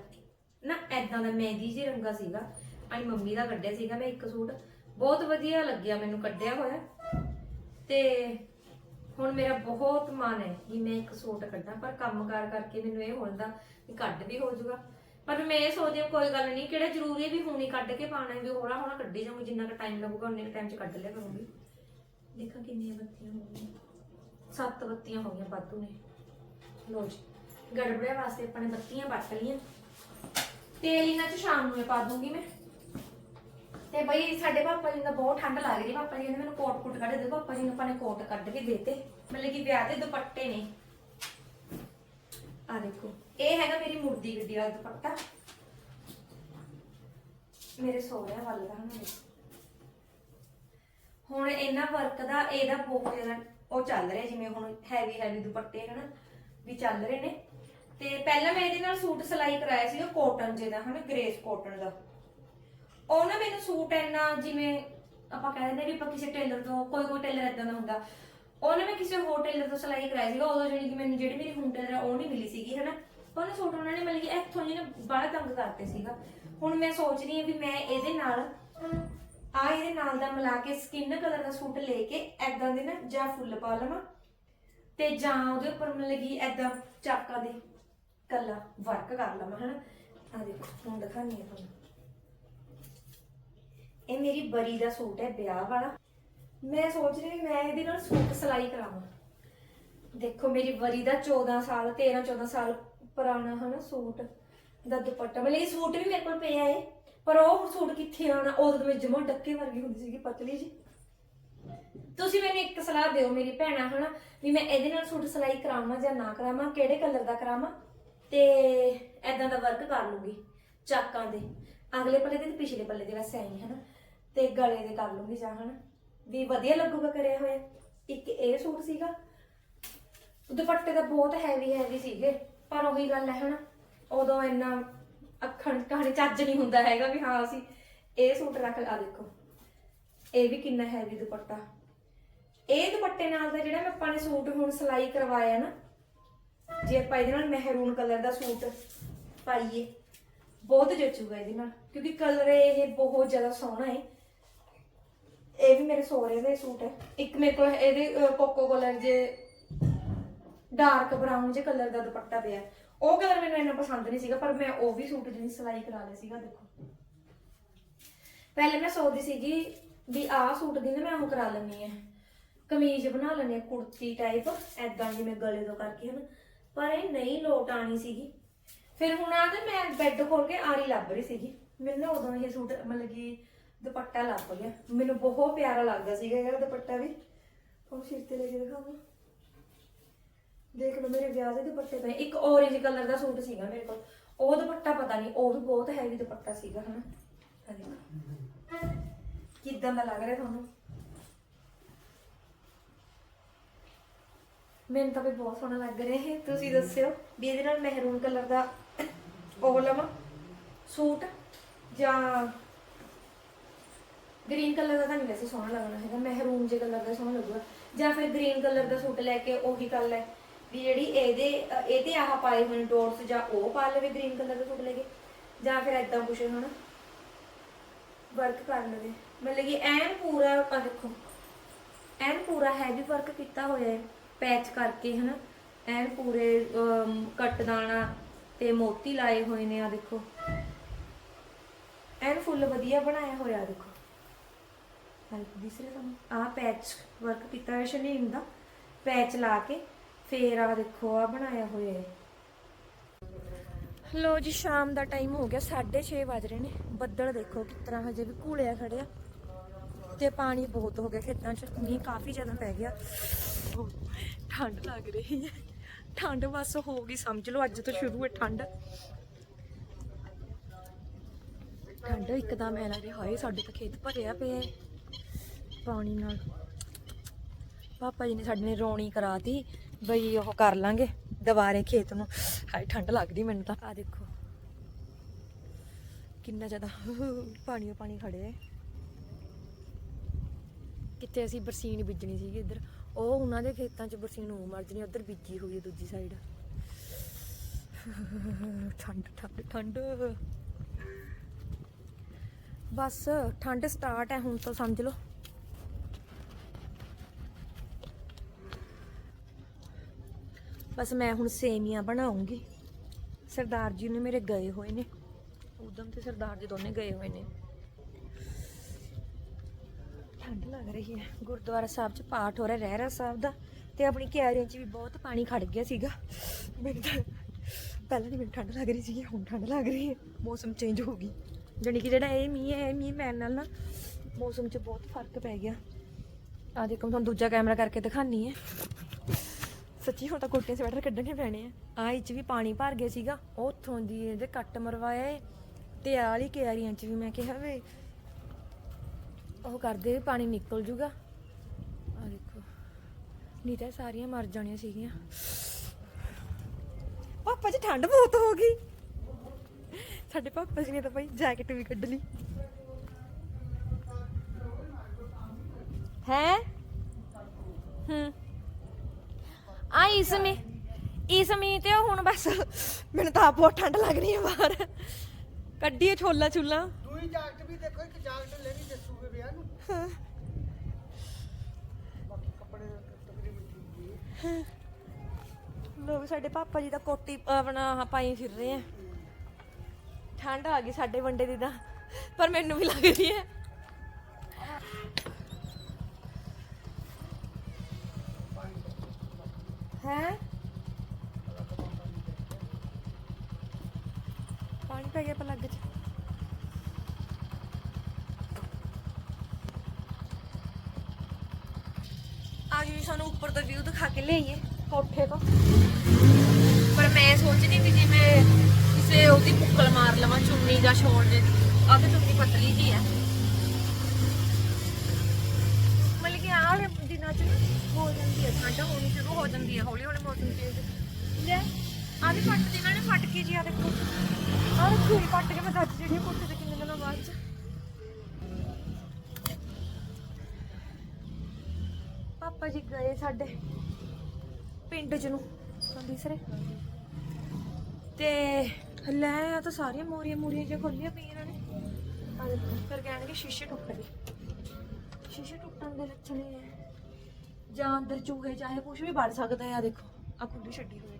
ਨਾ ਐਦਾਂ ਦਾ ਮਹਿੰਦੀ ਜਿਹੀ ਰੰਗਾ ਸੀਗਾ। ਆਪਣੀ ਮੰਮੀ ਦਾ ਕੱਢਿਆ ਸੀਗਾ ਮੈਂ ਇੱਕ ਸੂਟ, ਬਹੁਤ ਵਧੀਆ ਲੱਗਿਆ ਮੈਨੂੰ ਕੱਢਿਆ ਹੋਇਆ। ਤੇ ਹੁਣ ਮੇਰਾ ਬਹੁਤ ਮਨ ਹੈ ਕਿ ਮੈਂ ਇੱਕ ਸੂਟ ਕੱਢਾਂ, ਪਰ ਕੰਮ ਕਾਰ ਕਰਕੇ ਮੈਨੂੰ ਇਹ ਹੁੰਦਾ ਕਿ ਕੱਢ ਵੀ ਹੋ ਜਾਊਗਾ। ਪਰ ਮੈਂ ਇਹ ਸੋਚਦੀ ਹਾਂ, ਕੋਈ ਗੱਲ ਨਹੀਂ, ਕਿਹੜਾ ਜ਼ਰੂਰੀ ਹੈ ਵੀ ਹੁਣੀ ਕੱਢ ਕੇ ਪਾਣਾ ਵੀ ਹੌਲਾ ਹੌਲਾ ਕੱਢੀ ਜਾਊਂਗੀ, ਜਿੰਨਾ ਕੁ ਟਾਈਮ ਲੱਗੂਗਾ, ਉਨੇ ਕੁ ਟਾਈਮ 'ਚ ਕੱਢ ਲਿਆ ਕਰੂੰਗੀ। ਦੇਖਾਂ ਕਿੰਨੀਆਂ ਬੱਤੀਆਂ ਹੋ ਗਈਆਂ। ਸੱਤ ਬੱਤੀਆਂ ਹੋ ਗਈਆਂ ਵਾਧੂ ਨੇ। ਲੋ ਜੀ ਗੜਬੜੇ ਵਾਸਤੇ ਆਪਾਂ ਨੇ ਬੱਤੀਆਂ ਵੱਟ ਲਈਆਂ। ਤੇਲ ਇਹਨਾਂ 'ਚ ਸ਼ਾਮ ਨੂੰ ਮੈਂ ਪਾ ਦੂੰਗੀ ਮੈਂ। ਤੇ ਬਈ ਸਾਡੇ ਪਾਪਾ ਜੀ ਦਾ ਬਹੁਤ ਠੰਡ ਲੱਗ ਰਹੀ ਪਾਪਾ ਜੀ ਕਹਿੰਦੇ ਮੈਨੂੰ ਕੋਟ ਕੁੱਟ ਕੱਢ ਦੇ ਪਾਪਾ ਜੀ ਨੂੰ ਆਪਾਂ ਕੋਟ ਕੱਢ ਕੇ ਦੇਤੇ। ਮਤਲਬ ਕਿ ਵਿਆਹ ਦੇ ਦੁਪੱਟੇ ਨੇ। ਆ ਦੇਖੋ, ਇਹ ਹੈਗਾ ਮੇਰੀ ਮੁਰਦੀ ਗੱਡੀ ਵਾਲਾ ਦੁਪੱਟਾ। ਮੇਰੇ ਸੋਹਰਿਆਂ ਵੱਲ ਦਾ ਹਨਾ ਹੁਣ ਇਹਨਾਂ ਵਰਕ ਦਾ, ਇਹਦਾ ਬਹੁਤ ਜ਼ਿਆਦਾ ਉਹ ਚੱਲ ਰਿਹਾ, ਜਿਵੇਂ ਹੁਣ ਹੈਵੀ ਹੈਵੀ ਦੁਪੱਟੇ ਹਨਾ, ਵੀ ਚੱਲ ਰਹੇ ਨੇ। ਤੇ ਪਹਿਲਾਂ ਮੈਂ ਇਹਦੇ ਨਾਲ ਸੂਟ ਸਿਲਾਈ ਕਰਾਇਆ ਸੀ, ਉਹ ਕੋਟਨ ਜਿਹਦਾ ਹਨਾ ਗ੍ਰੇਸ ਕੋਟਨ ਦਾ। ਉਹ ਨਾ ਮੈਨੂੰ ਸੂਟ ਇੰਨਾ ਜਿਵੇਂ ਆਪਾਂ ਕਹਿ ਦਿੰਦੇ ਵੀ ਆਪਾਂ ਕਿਸੇ ਟੇਲਰ ਤੋਂ, ਕੋਈ ਕੋਈ ਟੇਲਰ ਇਦਾਂ ਦਾ ਹੁੰਦਾ। ਉਹਨੇ ਮੈਂ ਕਿਸੇ ਹੋਰ ਟੇਲਰ ਤੋਂ ਸਿਲਾਈ ਕਰਾਈ ਸੀਗਾ, ਉਦੋਂ ਜਿਹੜੀ ਕਿ ਮੈਨੂੰ ਜਿਹੜੀ ਮੇਰੀ ਹੁਣ ਟੇਲਰ ਆ, ਉਹ ਨਹੀਂ ਮਿਲੀ ਸੀਗੀ, ਹਨਾ। ਉਹਨੇ ਸੂਟ ਉਹਨਾਂ ਨੇ ਮਤਲਬ ਕਿ ਇੱਥੋਂ ਜਿਹਨੇ ਬੜਾ ਤੰਗ ਕਰਤੇ ਸੀਗਾ। ਹੁਣ ਮੈਂ ਸੋਚ ਰਹੀ ਹਾਂ ਵੀ ਮੈਂ ਇਹਦੇ ਨਾਲ, ਆ ਇਹਦੇ ਨਾਲ ਦਾ ਮਿਲਾ ਕੇ ਸਕਿਨ ਕਲਰ ਦਾ ਸੂਟ ਲੈ ਕੇ ਐਦਾਂ ਦੇ ਨਾ ਜਾਂ ਫੁੱਲ ਪਾ ਲਵਾਂ ਤੇ ਜਾਂ ਉਹਦੇ ਉੱਪਰ ਮਤਲਬ ਕਿ ਐਦਾਂ ਚਾਕਾ ਦੇ ਕੱਲਾ ਵਰਕ ਕਰ ਲਵਾਂ, ਹਨਾ। ਆ ਦੇਖੋ, ਹੁਣ ਦਿਖਾਉਂਦੀ ਹਾਂ ਤੁਹਾਨੂੰ। ਇਹ ਮੇਰੀ ਬਰੀ ਦਾ ਸੂਟ ਹੈ, ਵਿਆਹ ਵਾਲਾ। ਮੈਂ ਸੋਚ ਰਹੀ ਮੈਂ ਇਹਦੇ ਨਾਲ ਸੂਟ ਸਿਲਾਈ ਕਰਾਵਾਂ। ਦੇਖੋ, ਮੇਰੀ ਬਰੀ ਦਾ 14 ਸਾਲ 13 14 ਸਾਲ ਪੁਰਾਣਾ ਹਨਾ ਸੂਟ, ਦਾ ਦੁਪੱਟਾ। ਮਤਲਬ ਇਹ ਸੂਟ ਵੀ ਮੇਰੇ ਕੋਲ ਪਿਆ ਏ, ਪਰ ਉਹ ਸੂਟ ਕਿੱਥੇ ਆਉਣਾ? ਉਦੋਂ ਮੈਂ ਜਮਾ ਡੱਕੇ ਵਰਗੀ ਹੁੰਦੀ ਸੀਗੀ, ਪਤਲੀ ਜੀ ਤੁਸੀਂ ਮੈਨੂੰ ਇੱਕ ਸਲਾਹ ਦਿਓ ਮੇਰੀ ਭੈਣਾ, ਹਨਾ, ਵੀ ਮੈਂ ਇਹਦੇ ਨਾਲ ਸੂਟ ਸਿਲਾਈ ਕਰਾਵਾਂ ਜਾਂ ਨਾ ਕਰਾਵਾਂ, ਕਿਹੜੇ ਕਲਰ ਦਾ ਕਰਾਵਾਂ? ਤੇ ਐਦਾਂ ਦਾ ਵਰਕ ਕਰ ਲੂੰਗੀ, ਚਾਕਾਂ ਦੇ। ਅਗਲੇ ਪੱਲੇ ਦੇ ਤੇ ਪਿਛਲੇ ਪੱਲੇ ਦੇ ਵੈਸੇ ਆਈ, ਹਨਾ। ਤੇ ਗਲੇ ਦੇ ਕਰ ਲੂੰਗੀ ਜਾਂ ਹਨਾ? ਵੀ ਵਧੀਆ ਲੱਗੂਗਾ ਕਰਿਆ ਹੋਇਆ। ਇੱਕ ਇਹ ਸੂਟ ਸੀਗਾ। ਦੁਪੱਟੇ ਤਾਂ ਬਹੁਤ ਹੈਵੀ ਹੈਵੀ ਸੀਗੇ। ਪਰ ਉਹੀ ਗੱਲ ਹੈ, ਹਨਾ? ਉਦੋਂ ਇੰਨਾ ਅੱਖਣ ਕਹਾਣੀ ਚੱਜ ਨਹੀਂ ਹੁੰਦਾ ਹੈਗਾ ਵੀ ਹਾਂ, ਅਸੀਂ ਇਹ ਸੂਟ ਰੱਖ ਲਾ ਦੇਖੋ। ਇਹ ਵੀ ਕਿੰਨਾ ਹੈਵੀ ਦੁਪੱਟਾ। ਇਹ ਦੁਪੱਟੇ ਨਾਲ ਦਾ ਜਿਹੜਾ ਮੈਂ ਆਪਾਂ ਨੇ ਸੂਟ ਹੁਣ ਸਿਲਾਈ ਕਰਵਾਇਆ ਨਾ, ਜੇ ਆਪਾਂ ਇਹਦੇ ਨਾਲ ਮਹਿਰੂਨ ਕਲਰ ਦਾ ਸੂਟ ਪਾਈਏ, ਬਹੁਤ ਜਚੂਗਾ ਇਹਦੇ ਨਾਲ। ਕਿਉਂਕਿ ਕਲਰ ਇਹ ਬਹੁਤ ਜ਼ਿਆਦਾ ਸੋਹਣਾ ਹੈ ਇਹ ਵੀ ਮੇਰੇ ਸੋਹਰੇ ਦੇ ਸੂਟ ਹੈ। ਇੱਕ ਮੇਰੇ ਕੋਲ ਇਹਦੇ ਕੋਕੋ ਕਲਰ ਜੇ ਡਾਰਕ ਬਰਾਊਨ ਜੇ ਕਲਰ ਦਾ ਦੁਪੱਟਾ ਪਿਆ ਉਹ ਕਲਰ ਮੈਨੂੰ ਇੰਨਾ ਪਸੰਦ ਨਹੀਂ ਸੀਗਾ, ਪਰ ਮੈਂ ਉਹ ਵੀ ਸੂਟ ਜਿਹੀ ਸਿਲਾਈ ਕਰਾ ਲਿਆ ਸੀਗਾ, ਦੇਖੋ। ਪਹਿਲੇ ਮੈਂ ਸੋਚਦੀ ਸੀਗੀ ਵੀ ਆਹ ਸੂਟ ਦੀ ਨਾ ਮੈਂ ਉਹ ਕਰਾ ਲੈਣੀ ਹੈ। ਕਮੀਜ਼ ਬਣਾ ਲੈਣੀ ਹੈ, ਕੁੜਤੀ ਟਾਈਪ ਐਦਾਂ ਜਿਵੇਂ ਗਲੇ ਤੋਂ ਕਰਕੇ, ਹਨ। ਪਰ ਇਹ ਨਹੀਂ ਲੋਟ ਆਣੀ ਸੀਗੀ। ਫਿਰ ਹੁਣ ਆ ਤੇ ਮੈਂ ਬੈੱਡ ਖੋਲ ਕੇ ਆਰੀ ਲੱਭ ਰਹੀ ਸੀਗੀ। ਮੈਨੂੰ ਉਦੋਂ ਇਹ ਸੂਟ ਮਤਲਬ ਕਿ ਦੁਪੱਟਾ ਲੱਭ ਗਿਆ ਮੈਨੂੰ ਬਹੁਤ ਪਿਆਰਾ ਲੱਗਦਾ ਸੀਗਾ ਇਹ ਦੁਪੱਟਾ ਵੀ। ਉਹ ਸਿਰ ਤੇ ਲੈ ਕੇ ਦਿਖਾਵਾਂ ਦੇਖ ਲਓ ਮੇਰੇ ਵਿਆਹ ਦੇ ਦੁਪੱਟੇ ਪਏ ਇੱਕ orange ਕਲਰ ਦਾ ਸੂਟ ਸੀਗਾ ਮੇਰੇ ਕੋਲ। ਉਹ ਦੁਪੱਟਾ ਪਤਾ ਨਹੀਂ ਉਹ ਵੀ ਬਹੁਤ ਹੈਵੀ ਦੁਪੱਟਾ ਸੀਗਾ, ਹਨਾ? ਆ ਦੇਖੋ। ਕਿੱਦਾਂ ਦਾ ਲੱਗ ਰਿਹਾ ਤੁਹਾਨੂੰ? ਮੈਨੂੰ ਤਾਂ ਵੀ ਬਹੁਤ ਸੋਹਣਾ ਲੱਗ ਰਿਹਾ ਹੈ ਤੁਸੀਂ ਦੱਸਿਓ ਵੀ ਇਹਦੇ ਨਾਲ ਮਹਿਰੂਨ ਕਲਰ ਦਾ ਉਹ ਲਵਾਂ। ਸੂਟ ਜਾਂ ਗ੍ਰੀਨ ਕਲਰ ਦਾ ਤਾਂ ਨਹੀਂ ਵੈਸੇ ਸੋਹਣਾ ਲੱਗਣਾ ਹੈਗਾ ਮਹਿਰੂਨ ਜੇ ਕਲਰ ਦਾ ਸੋਹਣਾ ਲੱਗੂਗਾ। ਜਾਂ ਫਿਰ ਗ੍ਰੀਨ ਕਲਰ ਦਾ ਸੂਟ ਲੈ ਕੇ ਉਹੀ ਕਰ ਲੈ ਵੀ ਜਿਹੜੀ ਇਹਦੇ ਅ, ਇਹਦੇ ਆਹ ਪਾਏ ਹੋਏ ਡੋਟਸ ਜਾਂ ਉਹ ਪਾ ਲਵੇ ਗ੍ਰੀਨ ਕਲਰ ਦਾ ਸੂਟ ਲੈ ਕੇ ਜਾਂ ਫਿਰ ਐਦਾਂ ਕੁਛ ਹਨਾ? ਵਰਕ ਕਰ ਲਵੇ। ਮਤਲਬ ਕਿ ਐਨ ਪੂਰਾ ਆ ਦੇਖੋ ਐਨ ਪੂਰਾ ਹੈਵੀ ਵਰਕ ਕੀਤਾ ਹੋਇਆ ਹੈ ਪੈਚ ਕਰਕੇ ਹਨਾ? ਐਨ ਪੂਰੇ ਕੱਟ ਦਾਣਾ ਤੇ ਮੋਤੀ ਲਾਏ ਹੋਏ ਨੇ ਆ ਦੇਖੋ। ਐਨ ਫੁੱਲ ਵਧੀਆ ਬਣਾਇਆ ਹੋਇਆ ਦੇਖੋ। ਹੈਲਪ ਦਿਸ ਰਿਹਾ ਤੁਹਾਨੂੰ ਆ ਪੈਚ ਵਰਕ ਕੀਤਾ ਹੋਇਆ ਸ਼ਨੀਮ ਦਾ। ਪੈਚ ਲਾ ਕੇ ਫੇਰ ਆ ਦੇਖੋ ਆ ਬਣਾਇਆ ਹੋਇਆ ਹੈ ਲੋ ਜੀ, ਸ਼ਾਮ ਦਾ ਟਾਈਮ ਹੋ ਗਿਆ 6:30 ਵਜ ਰਹੇ ਨੇ। ਬੱਦਲ ਦੇਖੋ ਕਿਸ ਤਰ੍ਹਾਂ ਹਜੇ ਵੀ ਘੂਲਿਆ ਖੜਿਆ। ਤੇ ਪਾਣੀ ਬਹੁਤ ਹੋ ਗਿਆ ਖੇਤਾਂ 'ਚ। ਮੀਂਹ ਕਾਫੀ ਜ਼ਿਆਦਾ ਪੈ ਗਿਆ। ਠੰਡ ਲੱਗ ਰਹੀ ਹੈ। ਠੰਡ ਬਸ ਹੋ ਗਈ, ਸਮਝ ਲਓ, ਅੱਜ ਤੋਂ ਸ਼ੁਰੂ ਹੈ ਠੰਡ। ਠੰਡ ਇੱਕਦਮ ਐ ਲੱਗ ਰਿਹਾ, ਹਾਏ, ਸਾਡੇ ਤਾਂ ਖੇਤ ਭਰਿਆ ਪਿਆ ਪਾਣੀ ਨਾਲ। ਪਾਪਾ ਜੀ ਨੇ ਸਾਡੇ ਨੇ ਰੋਣੀ ਕਰਾਤੀ, ਬਈ ਉਹ ਕਰ ਲਾਂਗੇ ਦੁਬਾਰੇ ਖੇਤ ਨੂੰ। ਹਾਏ, ਠੰਡ ਲੱਗਦੀ ਮੈਨੂੰ ਤਾਂ। ਆ ਦੇਖੋ। ਕਿੰਨਾ ਜ਼ਿਆਦਾ ਪਾਣੀ ਓ ਪਾਣੀ ਖੜੇ ਕਿੱਥੇ ਅਸੀਂ ਬਰਸੀਨ ਬੀਜਣੀ ਸੀਗੀ ਇੱਧਰ। ਉਹ ਉਹਨਾਂ ਦੇ ਖੇਤਾਂ 'ਚ ਬਰਸੀਨ ਉਹ ਮਰ ਜਣੀ ਉੱਧਰ ਬੀਜੀ ਹੋਈ ਹੈ ਦੂਜੀ ਸਾਈਡ ਠੰਡ ਠੰਡ ਠੰਡ। ਬਸ, ਠੰਡ ਸਟਾਰਟ ਹੈ ਹੁਣ ਤੋਂ ਸਮਝ ਲਓ। ਬਸ ਮੈਂ ਹੁਣ ਸੇਮੀਆਂ ਬਣਾਉਂਗੀ। ਸਰਦਾਰ ਜੀ ਨੇ ਮੇਰੇ ਗਏ ਹੋਏ ਨੇ। ਉਦਮ ਤੇ ਸਰਦਾਰ ਜੀ ਦੋਨੇ ਗਏ ਹੋਏ ਨੇ। ਠੰਡ ਲੱਗ ਰਹੀ ਹੈ। ਗੁਰਦੁਆਰਾ ਸਾਹਿਬ 'ਚ ਪਾਠ ਹੋ ਰਿਹਾ, ਰਹਿਰਾ ਸਾਹਿਬ ਦਾ। ਤੇ ਆਪਣੀ ਕਿਆਰੀਆਂ 'ਚ ਵੀ ਬਹੁਤ ਪਾਣੀ ਖੜ ਗਿਆ ਸੀਗਾ। ਮੈਨੂੰ ਤਾਂ ਪਹਿਲਾਂ ਨਹੀਂ ਮੈਨੂੰ ਠੰਡ ਲੱਗ ਰਹੀ ਸੀਗੀ, ਹੁਣ ਠੰਡ ਲੱਗ ਰਹੀ ਹੈ। ਮੌਸਮ ਚੇਂਜ ਹੋ ਗਈ। ਜਾਣੀ ਕਿ ਜਿਹੜਾ ਇਹ ਮੀਂਹ ਹੈ, ਇਹ ਮੀਂਹ ਪੈਣ ਨਾਲ ਨਾ ਮੌਸਮ 'ਚ ਬਹੁਤ ਫ਼ਰਕ ਪੈ ਗਿਆ। ਆ ਦੇਖੋ ਮੈਂ ਤੁਹਾਨੂੰ ਦੂਜਾ ਕੈਮਰਾ ਕਰਕੇ ਦਿਖਾਨੀ ਹੈ। ਸੱਚੀ ਹੁਣ ਤਾਂ ਕੋਟੀਆਂ ਸਵੈਟਰ ਕੱਢਣੇ ਪੈਣੇ ਆ। ਆਹ ਇਹ 'ਚ ਵੀ ਪਾਣੀ ਭਰ ਗਿਆ ਸੀਗਾ, ਉਹ ਦੀ ਇਹਦੇ ਕੱਟ ਮਰਵਾਇਆ ਏ, ਤੇ ਆਹ ਵਾਲੀ ਕਿਆਰੀਆਂ 'ਚ ਵੀ ਮੈਂ ਕਿਹਾ ਵੇ ਉਹ ਕਰਦੇ ਵੀ ਪਾਣੀ ਨਿਕਲ ਜੂਗਾ। ਆ ਦੇਖੋ, ਨਹੀਂ ਤਾਂ ਸਾਰੀਆਂ ਮਰ ਜਾਣੀਆਂ ਸੀਗੀਆਂ। ਪਾਪਾ ਜੀ, ਠੰਡ ਬਹੁਤ ਹੋ ਗਈ। ਸਾਡੇ ਪਾਪਾ ਜੀ ਨੇ ਤਾਂ ਭਾਈ ਜੈਕਟ ਵੀ ਕੱਢ ਲਈ। ਹੈ? ਹੂੰ। ਆ ਇਸਮੇ ਇਸਮੇ ਤੇ ਉਹ ਹੁਣ ਬਸ ਮੈਨੂੰ ਤਾਂ ਆਪ ਬਹੁਤ ਠੰਡ ਲੱਗ ਰਹੀ ਹੈ ਬਾਹਰ। ਕੱਢੀਏ ਛੋਲਾ ਛੁੱਲਾ। ਦੂਈ ਜਾਕਟ ਵੀ ਦੇਖੋ ਇੱਕ ਜਾਕਟ ਲੈਣੀ ਦੱਸੂਗੇ ਵਿਆਹ ਨੂੰ। ਬਾਕੀ ਕੱਪੜੇ ਤਕਰੀਬਨ ਠੀਕ ਹੀ ਹੈ। ਲੋ ਵੀ ਸਾਡੇ ਪਾਪਾ ਜੀ ਦਾ ਕੋਟੀ ਆਪਣਾ ਪਾਈ ਫਿਰ ਰਹੇ ਆ। ਠੰਡ ਆ ਗਈ ਸਾਡੇ ਵੰਡੇ ਦੀ ਤਾਂ ਪਰ ਮੈਨੂੰ ਵੀ ਲੱਗ ਰਹੀ ਹੈ ਪੈ ਗਿਆ ਪਲੱਗ 'ਚ ਅੱਜ ਵੀ ਸਾਨੂੰ ਉੱਪਰ ਦਾ ਵਿਊ ਦਿਖਾ ਕੇ ਲਿਆਈਏ ਕੋਠੇ ਤੋਂ ਪਰ ਮੈਂ ਸੋਚਦੀ ਵੀ ਜਿਵੇਂ ਕਿਸੇ ਉਹਦੀ ਪੁੱਕਲ ਮਾਰ ਲਵਾਂ ਚੁੰਨੀ ਜਾਂ ਛੋੜ ਦੇ ਆਹ ਤੇ ਚੁੰਨੀ ਪਤਲੀ ਜੀ ਆ ਮਤਲਬ ਕਿ ਆਹ ਵਾਲੇ ਦਿਨਾਂ ਚ ਨਾ ਹੋ ਜਾਂਦੀ ਹੈ ਠੰਡ ਹੋਣੀ ਸ਼ੁਰੂ ਹੋ ਜਾਂਦੀ ਹੈ ਹੌਲੀ ਹੌਲੀ ਮੌਸਮ ਚੇਂਜ ਲੈ ਆਹ ਨੇ ਫੱਟ ਕੇ ਜੀ ਆ ਦੇਖੋ। ਆਹ ਦੇਖੋ ਇਹ ਕੇ ਮੈਂ ਦੱਸ ਜਿਹੜੀ ਕੋਠੇ ਤੇ ਕਿੰਨੇ ਦਿਨਾਂ ਬਾਅਦ ਚ। ਪਾਪਾ ਜੀ ਗਏ ਸਾਡੇ ਪਿੰਡ ਚ ਨੂੰ ਸੰਦੀਸਰੇ ਤੇ ਲੈ ਆ ਤਾਂ ਸਾਰੀਆਂ ਮੋਰੀਆਂ ਮੋਰੀਆਂ ਜਿਹਾ ਖੋਲੀਆਂ ਪਈਆਂ ਇਹਨਾਂ ਨੇ। ਆ ਦੇਖੋ, ਫਿਰ ਕਹਿਣਗੇ ਸ਼ੀਸ਼ੇ ਟੁੱਟ ਗਏ। ਸ਼ੀਸ਼ੇ ਟੁੱਟਣ ਦੇ ਲੱਛਣ ਇਹ ਹੈ। ਜਾਂ ਅੰਦਰ ਚੂਹੇ ਚਾਹੇ ਕੁਝ ਵੀ ਵੜ ਸਕਦਾ ਆ, ਦੇਖੋ। ਆ ਖੁੱਲੀ ਛੱਡੀ ਹੋਈ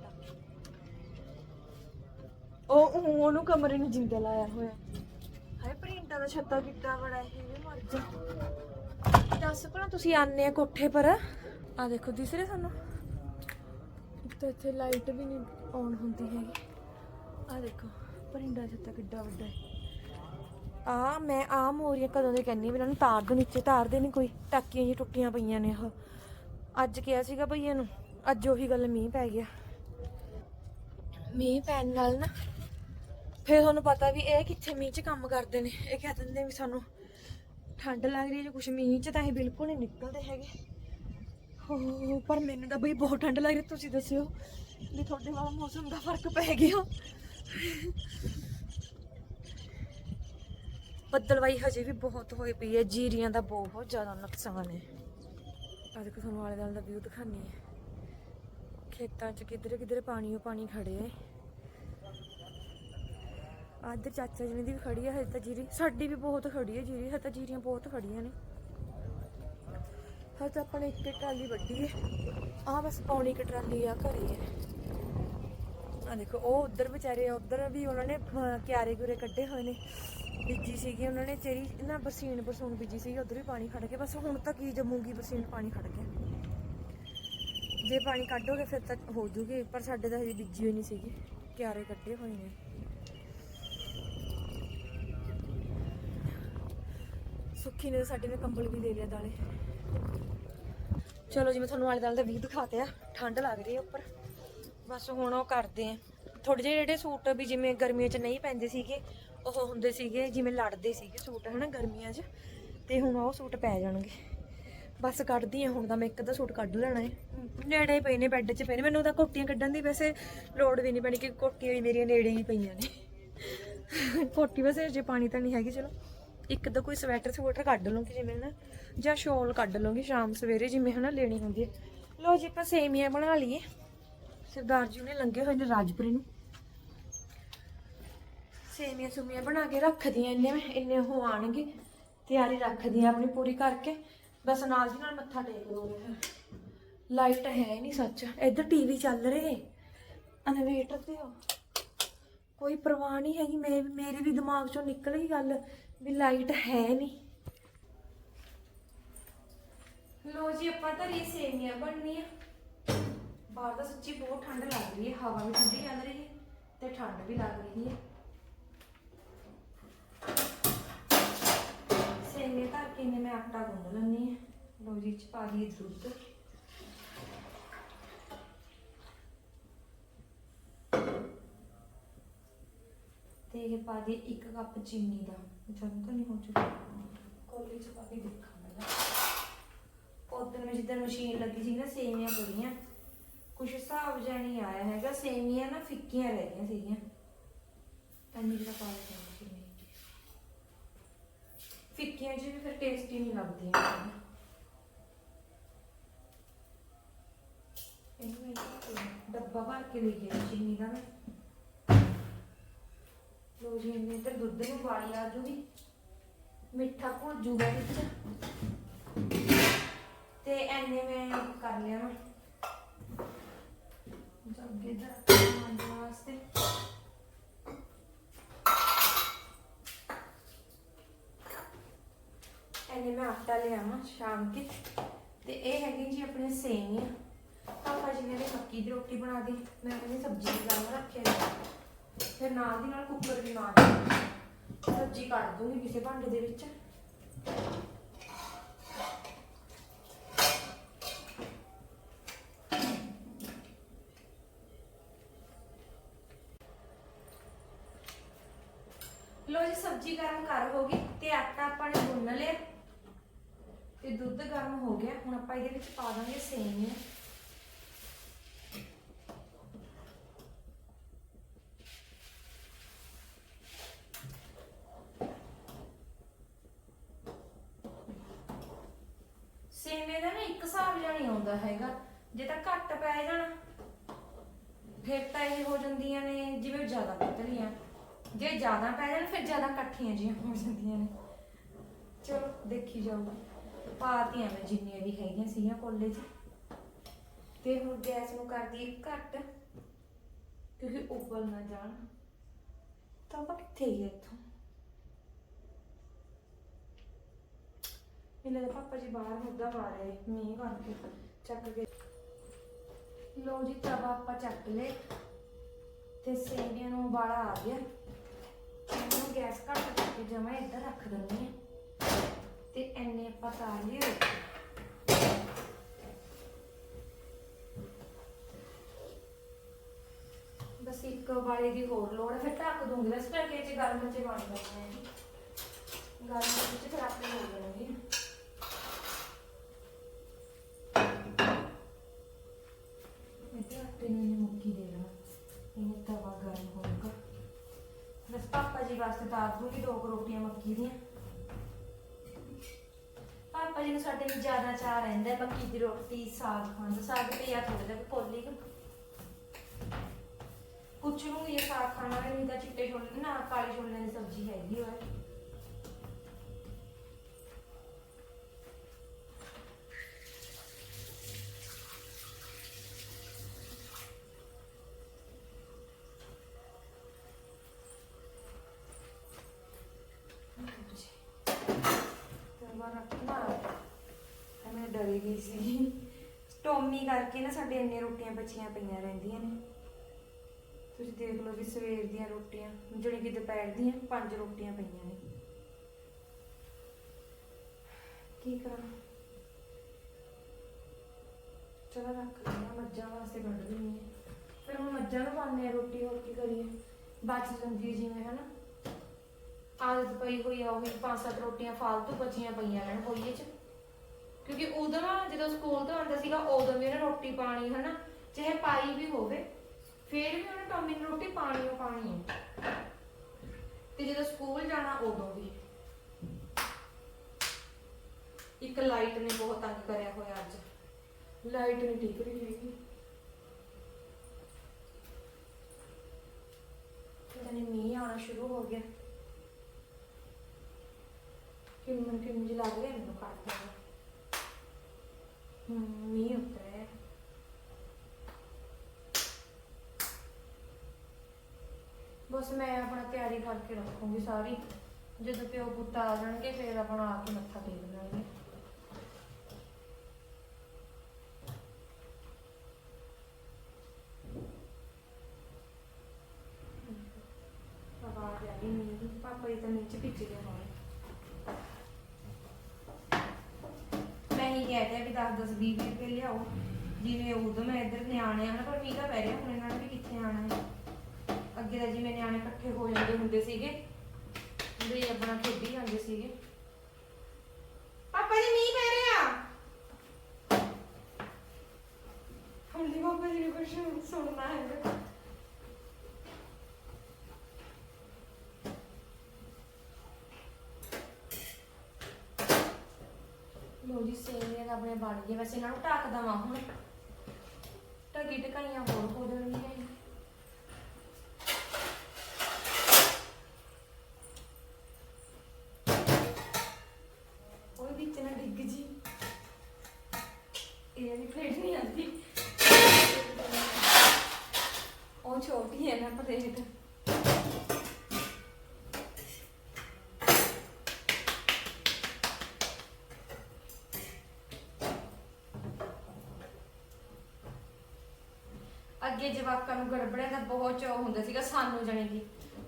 ਉਹ ਉਹ- ਉਹਨੂੰ ਕਮਰੇ ਨੂੰ ਜਿੰਦਾ ਲਾਇਆ ਹੋਇਆ। ਹਾਏ, ਪ੍ਰਿੰਟਾਂ ਦਾ ਛੱਤਾ ਕਿੱਡਾ ਬੜਾ ਇਹ ਵੀ ਮਰ ਜਾ ਦੱਸ ਭਲਾ ਤੁਸੀਂ ਆਨੇ ਆ ਕੋਠੇ ਪਰ? ਆ ਦੇਖੋ ਦਿਸ ਰਿਹਾ ਸਾਨੂੰ। ਤੇ ਇੱਥੇ ਲਾਈਟ ਵੀ ਨਹੀਂ ਆਨ ਹੁੰਦੀ ਹੈਗੀ। ਆ ਦੇਖੋ ਪਰਿੰਡਾ ਛੱਤਾ ਕਿੱਡਾ ਵੱਡਾ ਹੈ। ਆ, ਮੈਂ ਆ ਮੋਰੀਆਂ ਕਦੋਂ ਦੇ ਕਹਿੰਨੀ ਇਹਨਾਂ ਨੂੰ ਤਾਰ ਦੋ, ਨੀਚੇ ਤਾਰਦੇ ਨਹੀਂ ਕੋਈ। ਟਾਕੀਆਂ ਜੀ ਟੁੱਟੀਆਂ ਪਈਆਂ ਨੇ ਉਹ। ਅੱਜ ਕਿਹਾ ਸੀਗਾ ਭਈਆ ਨੂੰ, ਅੱਜ ਉਹੀ ਗੱਲ ਮੀਂਹ ਪੈ ਗਿਆ। ਮੀਂਹ ਪੈਣ ਨਾਲ ਨਾ ਫਿਰ ਤੁਹਾਨੂੰ ਪਤਾ ਵੀ ਇਹ ਕਿੱਥੇ ਮੀਂਹ 'ਚ ਕੰਮ ਕਰਦੇ ਨੇ। ਇਹ ਕਹਿ ਦਿੰਦੇ ਵੀ ਸਾਨੂੰ ਠੰਡ ਲੱਗ ਰਹੀ ਹੈ ਜੇ ਕੁਛ ਮੀਂਹ 'ਚ ਤਾਂ ਇਹ ਬਿਲਕੁਲ ਨਹੀਂ ਨਿਕਲਦੇ ਹੈਗੇ। ਹੋ, ਪਰ ਮੈਨੂੰ ਤਾਂ ਬਈ ਬਹੁਤ ਠੰਡ ਲੱਗ ਰਹੀ, ਤੁਸੀਂ ਦੱਸਿਓ ਵੀ ਤੁਹਾਡੇ ਵਾਲਾ ਮੌਸਮ ਦਾ ਫ਼ਰਕ ਪੈ ਗਿਆ। ਬੱਦਲਵਾਈ ਹਜੇ ਵੀ ਬਹੁਤ ਹੋਈ ਪਈ ਹੈ, ਜੀਰੀਆਂ ਦਾ ਬਹੁਤ ਜ਼ਿਆਦਾ ਨੁਕਸਾਨ ਹੈ। ਆ ਦੇਖੋ, ਤੁਹਾਨੂੰ ਆਲੇ ਦੁਆਲੇ ਦਾ ਵਿਊ ਦਿਖਾਨੀ ਹੈ। ਖੇਤਾਂ 'ਚ ਕਿਧਰੇ ਕਿਧਰੇ ਪਾਣੀ ਉਹ ਪਾਣੀ ਖੜੇ ਹੈ ਆਦਰ ਚਾਚਾ ਜੀ ਨੇ ਦੀ ਵੀ ਖੜੀ ਹੈ ਹਜੇ ਤਾਂ ਜੀਰੀ, ਸਾਡੀ ਵੀ ਬਹੁਤ ਖੜੀ ਹੈ ਜੀਰੀ, ਹਜੇ ਤਾਂ ਜੀਰੀਆਂ ਬਹੁਤ ਖੜੀਆਂ ਨੇ। ਹਜੇ ਤਾਂ ਆਪਾਂ ਨੇ ਇੱਕ ਟਰਾਲੀ ਵੱਡੀ ਹੈ ਆਹ ਬਸ ਪੌਣੀ ਇੱਕ ਟਰਾਲੀ ਆ ਘਰੇ ਹੈ ਆ ਦੇਖੋ, ਉਹ ਉਧਰ ਵਿਚਾਰੇ, ਉਧਰ ਵੀ ਉਹਨਾਂ ਨੇ ਕਿਆਰੇ ਗੁਰੇ ਕੱਢੇ ਹੋਏ ਨੇ। ਬੀਜੀ ਸੀਗੀ ਉਹਨਾਂ ਨੇ ਚੇਰੀ ਨਾ ਬਰਸੀਨ ਬਰਸੂਨ ਬੀਜੀ ਸੀਗੀ, ਉਧਰ ਵੀ ਪਾਣੀ ਖੜ ਗਿਆ। ਬਸ ਹੁਣ ਤਾਂ ਕੀ ਜੰਮੂਗੀ ਬਰਸੀਨ, ਪਾਣੀ ਖੜ ਗਿਆ। ਜੇ ਪਾਣੀ ਕੱਢੋਗੇ, ਫਿਰ ਤਾਂ ਹੋ ਜੂਗੀ, ਪਰ ਸਾਡੇ ਤਾਂ ਹਜੇ ਬੀਜੀ ਹੋਈ ਨਹੀਂ ਸੀਗੀ, ਕਿਆਰੇ ਕੱਢੇ ਹੋਏ ਨੇ। ਸੁੱਖੀ ਨੇ ਤਾਂ ਸਾਡੇ ਨੇ ਕੰਬਲ ਵੀ ਦੇ ਲਿਆ ਦਾਲੇ। ਚਲੋ ਜੀ, ਮੈਂ ਤੁਹਾਨੂੰ ਆਲੇ ਦੁਆਲੇ ਦਾ ਵੀ ਦਿਖਾਤੇ ਆ। ਠੰਡ ਲੱਗ ਰਹੀ ਹੈ ਉੱਪਰ। ਬਸ ਹੁਣ ਉਹ ਕਰਦੇ ਆ। ਥੋੜੇ ਜਿਹੇ ਜਿਹੜੇ ਸੂਟ ਵੀ ਜਿਵੇਂ ਗਰਮੀਆਂ 'ਚ ਨਹੀਂ ਪੈਂਦੇ ਸੀਗੇ, ਉਹ ਹੁੰਦੇ ਸੀਗੇ, ਜਿਵੇਂ ਲੜਦੇ ਸੀਗੇ ਸੂਟ, ਹਨਾ, ਗਰਮੀਆਂ 'ਚ। ਤੇ ਹੁਣ ਉਹ ਸੂਟ ਪੈ ਜਾਣਗੇ। ਬਸ ਕੱਢਦੀ ਆ, ਹੁਣ ਤਾਂ ਮੈਂ ਇੱਕ ਅੱਧਾ ਸੂਟ ਕੱਢ ਲੈਣਾ ਹੈ ਨੇੜੇ ਹੀ ਪਏ ਨੇ, ਬੈੱਡ 'ਚ ਪਏ ਨੇ। ਮੈਨੂੰ ਤਾਂ ਕੋਟੀਆਂ ਕੱਢਣ ਦੀ ਵੈਸੇ ਲੋੜ ਵੀ ਨਹੀਂ ਪੈਣੀ ਕਿ ਕੋਟੀਆਂ ਵੀ ਮੇਰੀਆਂ ਨੇੜੇ ਹੀ ਪਈਆਂ ਨੇ। ਕੋਟੀ ਵੈਸੇ ਜੇ ਪਾਣੀ ਤਾਂ ਨਹੀਂ ਹੈਗੀ, ਚਲੋ। ਇੱਕ ਤਾਂ ਕੋਈ ਸਵੈਟਰ ਸਵੈਟਰ ਕੱਢ ਲਵਾਂਗੀ ਜਿਵੇਂ ਨਾ, ਜਾਂ ਸ਼ਾਲ ਕੱਢ ਲਵਾਂਗੀ ਸ਼ਾਮ ਸਵੇਰੇ ਜਿਵੇਂ ਹਨਾ ਲੈਣੀ ਹੁੰਦੀ ਹੈ। ਲੋ ਜੀ, ਆਪਾਂ ਸੇਮੀਆਂ ਬਣਾ ਲਈਏ। ਸਰਦਾਰ ਜੀ ਨੇ ਲੰਗੇ ਹੋਏ ਨੇ ਰਾਜਪੁਰੀ ਨੂੰ। ਸੇਮੀਆਂ ਸੁਮੀਆਂ ਬਣਾ ਕੇ ਰੱਖਦੀਆਂ ਇੰਨੇ ਮੈਂ ਇੰਨੇ ਉਹ ਆਣਗੇ ਤਿਆਰੀ ਰੱਖਦੀਆਂ ਆਪਣੀ ਪੂਰੀ ਕਰਕੇ। ਬਸ ਨਾਲ ਦੀ ਨਾਲ ਮੱਥਾ ਟੇਕ ਦੋਗੇ ਲਾਈਟ ਹੈ ਹੀ ਨਹੀਂ ਸੱਚ। ਇੱਧਰ ਟੀਵੀ ਚੱਲ ਰਹੇ। ਇਨਵੇਟਰ ਤੇ ਹੋ ਕੋਈ ਪਰਵਾਹ ਨਹੀਂ ਹੈਗੀ। ਮੇਰੇ ਮੇਰੇ ਵੀ ਦਿਮਾਗ ਚੋਂ ਨਿਕਲ ਗਈ ਗੱਲ। ਵੀ ਲਾਈਟ ਹੈ ਨਹੀਂ। ਲੋ ਜੀ, ਆਪਾਂ ਤਾਂ ਇਹ ਸੇਮੀਆਂ ਬਣਨੀਆਂ। ਬਾਹਰ ਤਾਂ ਸੱਚੀ ਬਹੁਤ ਠੰਡ ਲੱਗ ਰਹੀ ਹੈ, ਹਵਾ ਵੀ ਠੰਡੀ ਚੱਲ ਰਹੀ ਹੈ ਤੇ ਠੰਡ ਵੀ ਲੱਗ ਰਹੀ ਹੈ। ਸੇਮੀਆਂ ਧਰ ਕੇ ਨੇ ਮੈਂ ਆਟਾ ਗੁੰਨ ਲੈਂਦੀ ਹਾਂ। ਲੋ ਜੀ ਚ ਪਾ ਦਈਏ ਦੁੱਧ। ਇਹ ਪਾ ਦੇ 1 ਕੱਪ ਚੀਨੀ ਦਾ। ਜਦ ਤਾਂ ਨਹੀਂ ਹੋ ਚੁੱਕਾ ਕੋਲੀ ਚ ਪਾ ਕੇ ਦੇਖਾਂ ਮੈਂ ਉਦੋਂ ਮੈਂ ਜਿੱਦਾਂ ਮਸ਼ੀਨ ਲੱਗੀ ਸੀ ਨਾ, ਸੇਮੀਆਂ ਬੜੀਆਂ ਕੁਛ ਹਿਸਾਬ ਜਿਹਾ ਆਇਆ ਹੈਗਾ। ਸੇਮੀਆਂ ਨਾ ਫਿੱਕੀਆਂ ਰਹਿ ਗਈਆਂ ਸੀਗੀਆਂ। ਇੰਨੀ ਜਿਹੜਾ ਪਾ ਲਿਆ ਫਿੱਕੀਆਂ ਜੀ ਵੀ ਫਿਰ ਟੇਸਟੀ ਨਹੀਂ ਲੱਗਦੀਆਂ ਇਹਨੂੰ ਡੱਬਾ ਭਰ ਕੇ ਲਈ ਗਿਆ ਚੀਨੀ ਦਾ ਮੈਂ ਲੋ ਜੀ ਤੇ ਦੁੱਧ ਨੂੰ ਵਾਲੀ ਆ ਜੂਗੀ। ਮਿੱਠਾ ਭੁੱਲ ਜੂਗਾ ਵਿੱਚ। ਤੇ ਐਨੇ ਮੈਂ ਕਰ ਲਿਆ ਮੈਂ ਜੱਗੇ ਦਾ ਮਾਂਜਣ ਵਾਸਤੇ। ਐਨੇ ਮੈਂ ਆਟਾ ਲਿਆ ਮੈਂ ਸ਼ਾਮ ਕੇ। ਤੇ ਇਹ ਹੈਗੀ ਜੀ ਆਪਣੇ ਸੇਮੀਆਂ ਪਾਪਾ ਜੀ ਨੇ ਵੀ ਦੀ ਰੋਟੀ ਬਣਾ ਦੀ। ਮੈਂ ਕਹਿੰਦੀ ਸਬਜ਼ੀ ਦਾ ਕੰਮ ਰੱਖਿਆ। ਫਿਰ ਨਾਲ ਦੀ ਨਾਲ ਕੁੱਕਰ ਵੀ ਮਾਰ ਸਬਜ਼ੀ ਕੱਢ ਦੂੰਗੀ ਕਿਸੇ ਭਾਂਡੇ ਦੇ ਵਿੱਚ। ਲੋ ਜੀ, ਸਬਜ਼ੀ ਗਰਮ ਕਰ ਹੋ ਗਈ ਤੇ ਆਟਾ ਆਪਾਂ ਨੇ ਗੁੰਨ ਲਿਆ ਤੇ ਦੁੱਧ ਗਰਮ ਹੋ ਗਿਆ। ਹੁਣ ਆਪਾਂ ਇਹਦੇ ਵਿੱਚ ਪਾ ਦਾਂਗੇ ਸੇਮੀਆਂ ਸੇਮੇ ਦਾ ਨਾ ਇੱਕ ਹਿਸਾਬ ਜਿਹਾ ਨਹੀਂ ਆਉਂਦਾ ਹੈਗਾ ਜੇ ਤਾਂ ਘੱਟ ਪੈ ਜਾਣ ਫਿਰ ਤਾਂ ਇਹ ਹੋ ਜਾਂਦੀਆਂ ਨੇ ਜਿਵੇਂ ਜ਼ਿਆਦਾ ਪਤਲੀਆਂ ਜੇ ਜ਼ਿਆਦਾ ਪੈ ਜਾਣ ਫਿਰ ਜਿਹੀਆਂ ਹੋ ਜਾਂਦੀਆਂ ਨੇ। ਚਲੋ, ਦੇਖੀ ਜਾਊਗਾ ਪਾਤੀਆਂ ਮੈਂ ਜਿੰਨੀਆਂ ਵੀ ਹੈਗੀਆਂ ਸੀਗੀਆਂ ਕੋਲੇ 'ਚ। ਤੇ ਹੁਣ ਗੈਸ ਨੂੰ ਕਰ ਦਈਏ ਘੱਟ, ਕਿਉਂਕਿ ਉਬਲ ਨਾ ਜਾਣ। ਤਾਂ ਆਪਾਂ ਕਿੱਥੇ ਗਏ ਇੱਥੋਂ? ਇਹਨੇ ਦਾ ਪਾਪਾ ਜੀ ਬਾਹਰ ਮੁੱਦਾ ਪਾ ਰਹੇ ਮੀਂਹ ਬਣ ਕੇ ਚੱਕ ਕੇ। ਲੋ ਜੀ, ਤਵਾ ਆਪਾਂ ਚੱਕ ਲਏ। ਤੇ ਸੇਵੀਆਂ ਨੂੰ ਉਬਾਲਾ ਆ ਗਿਆ। ਗੈਸ ਘੱਟ ਕਰਕੇ ਜਮਾ ਇੱਧਰ ਰੱਖ ਦਿੰਦੇ ਆ ਤੇ ਐਨੇ ਆਪਾਂ ਤਾਰ ਲਿਓ ਬਸ ਇੱਕ ਵਾਲੇ ਦੀ ਹੋਰ ਲੋੜ ਹੈ, ਫਿਰ ਢੱਕ ਦੂੰਗੀ। ਬਸ ਕਰਕੇ ਚ ਗਰਮ ਚ ਬਣ ਜਾਂਦੇ ਆ ਗਰਮ ਵਿੱਚ ਫਿਰ ਆਪੇ ਹੋ ਜਾਣਗੇ ਇਹਦੇ ਆਟੇ ਨੂੰ ਮੁੱਕੀ ਦੇਣਾ ਇਹਨੇ ਤਵਾ ਗਰਮ ਹੋਊਗਾ। ਪਾਪਾ ਜੀ ਵਾਸਤੇ ਤਾਰ ਦੂੰਗੀ ਦੋ ਕੁ ਰੋਟੀਆਂ ਮੱਕੀ ਦੀਆਂ। ਪਾਪਾ ਜੀ ਨੂੰ ਸਾਡੇ ਨੂੰ ਜ਼ਿਆਦਾ ਚਾਹ ਰਹਿੰਦਾ ਹੈ, ਮੱਕੀ ਦੀ ਰੋਟੀ, ਸਾਗ ਖਾਣ ਦਾ। ਸਾਗ ਤੇ ਆ ਥੋੜਾ ਜਿਹਾ ਕੋਲੀ ਕੁ। ਪੁੱਛ ਲੂੰਗੀ ਇਹ ਸਾਗ ਖਾਣਾ ਹੈ ਨਹੀਂ ਤਾਂ ਚਿੱਟੇ ਛੋਲੇ, ਨਾ ਕਾਲੇ ਛੋਲਿਆਂ ਦੀ ਸਬਜ਼ੀ ਹੈਗੀ ਹੋਏ ਤਵਾ ਰੱਖਣਾ ਤਾਂ ਮੈਂ ਡਰ ਗਈ ਸੀ ਟੋਮੀ ਕਰਕੇ ਨਾ ਸਾਡੇ ਇੰਨੇ ਰੋਟੀਆਂ ਬਚੀਆਂ ਪਈਆਂ ਰਹਿੰਦੀਆਂ ਨੇ। ਤੁਸੀਂ ਦੇਖ ਲਓ ਵੀ ਸਵੇਰ ਦੀਆਂ ਰੋਟੀਆਂ, ਜਿਹੜੀ ਕਿ ਦੁਪਹਿਰ ਦੀਆਂ, ਪੰਜ ਰੋਟੀਆਂ ਪਈਆਂ ਨੇ। ਕੀ ਕਰਾਂ? ਚਲੋ ਰੱਖ ਲਿਆ ਮੱਝਾਂ ਵਾਸਤੇ ਕੱਢ ਦਿੰਦੀ ਹਾਂ ਫਿਰ ਹੁਣ ਮੱਝਾਂ ਨੂੰ ਪਾਉਂਦੇ ਆ ਰੋਟੀ, ਹੋਰ ਕੀ ਕਰੀਏ? ਬਚ ਜਾਂਦੀ ਹੈ ਜਿਵੇਂ, ਹਨਾ? ਆਦਤ ਪਈ ਹੋਈ ਆ ਉਹੀ, ਪੰਜ ਸੱਤ ਰੋਟੀਆਂ ਫਾਲਤੂ ਬਚੀਆਂ ਪਈਆਂ ਰਹਿਣ ਕੋਈਏ ਚ। ਕਿਉਂਕਿ ਉਦੋਂ ਨਾ ਜਦੋਂ ਸਕੂਲ ਤੋਂ ਆਉਂਦਾ ਸੀਗਾ, ਉਦੋਂ ਵੀ ਉਹਨੇ ਰੋਟੀ ਪਾਣੀ, ਹਨਾ, ਚਾਹੇ ਪਾਈ ਵੀ ਹੋਵੇ, ਫੇਰ ਵੀ ਉਹਨੇ ਟੌਮੀ ਨੂੰ ਰੋਟੀ ਪਾਣੀ ਓ ਪਾਣੀ ਹੈ ਤੇ ਜਦੋਂ ਸਕੂਲ ਜਾਣਾ, ਉਦੋਂ ਵੀ। ਇੱਕ ਲਾਈਟ ਨੇ ਬਹੁਤ ਤੰਗ ਕਰਿਆ ਹੋਇਆ ਅੱਜ। ਲਾਈਟ ਨਹੀਂ ਠੀਕ ਰਹੀ ਹੈਗੀ। ਪਤਾ ਨਹੀਂ ਮੀਂਹ ਆਉਣਾ ਸ਼ੁਰੂ ਹੋ ਗਿਆ। ਕਿੰਨ ਕਿੰਨ ਜਿ ਲੱਗ ਰਿਹਾ ਮੈਨੂੰ ਕੱਟ ਦੇਣਾ ਹੂੰ ਮੀਂਹ ਉਤਰਿਆ ਬਸ ਮੈਂ ਆਪਣਾ ਤਿਆਰੀ ਕਰਕੇ ਰੱਖੂੰਗੀ ਸਾਰੀ। ਜਦੋਂ ਪਿਓ ਪੁੱਤ ਆ ਜਾਣਗੇ, ਫਿਰ ਆਪਣਾ ਆ ਕੇ ਮੱਥਾ ਟੇਕ ਲਾਂਗੇ। ਆਵਾਜ਼ ਆ ਰਹੀ ਮੀਂਹ ਦੀ ਪਾਪਾ ਜੀ ਤਾਂ ਨੀਚੇ ਭਿੱਜ ਗਏ ਹੋਣੇ ਮੈਂ ਹੀ ਕਹਿ ਵੀ 10 10 20 20 ਰੁਪਏ ਲਿਆਓ। ਜਿਵੇਂ ਉਦੋਂ ਮੈਂ ਇੱਧਰ ਨਿਆਣੇ ਹਨ ਪਰ ਮੀਂਹ ਤਾਂ ਪੈ ਰਿਹਾ, ਹੁਣ ਇਹਨਾਂ ਨੇ ਵੀ ਕਿੱਥੇ ਆਣਾ ਹੈ? ਅੱਗੇ ਤਾਂ ਜਿਵੇਂ ਨਿਆਣੇ ਇਕੱਠੇ ਹੋ ਜਾਂਦੇ ਹੁੰਦੇ ਸੀਗੇ ਵੀ ਆਪਣਾ ਖੇਡੀ ਜਾਂਦੇ ਸੀਗੇ ਪਾਪਾ ਜੀ ਮੀਂਹ ਪੈ ਰਿਹਾ ਹਮਲੀ ਪਾਪਾ ਜੀ ਨੇ ਕੁਝ ਸੁਣਨਾ ਹੈ ਲੋ ਜੀ ਸੇਵੀਆਂ ਤਾਂ ਆਪਣੇ ਬਣ ਗਏ। ਵੈਸੇ ਇਹਨਾਂ ਨੂੰ ਢੱਕ ਦਵਾਂ ਹੁਣ। ਢੱਕੀ ਢਕਾਈਆਂ ਹੋਰ ਹੋ ਜਾਣਗੀਆਂ ਇਹ। ਉਹ ਵਿੱਚ ਨਾ ਡਿੱਗ ਜੀ। ਇਹ ਵੀ ਪਲੇਟ ਨਹੀਂ ਆਉਂਦੀ। ਉਹ ਛੋਟੀ ਹੈ ਨਾ ਪਲੇਟ ਅੱਜ ਜਵਾਕਾਂ ਨੂੰ ਗੜਬੜਿਆਂ ਦਾ ਬਹੁਤ ਚਾਅ ਹੁੰਦਾ ਸੀਗਾ ਸਾਨੂੰ ਜਾਣੀ ਕਿ।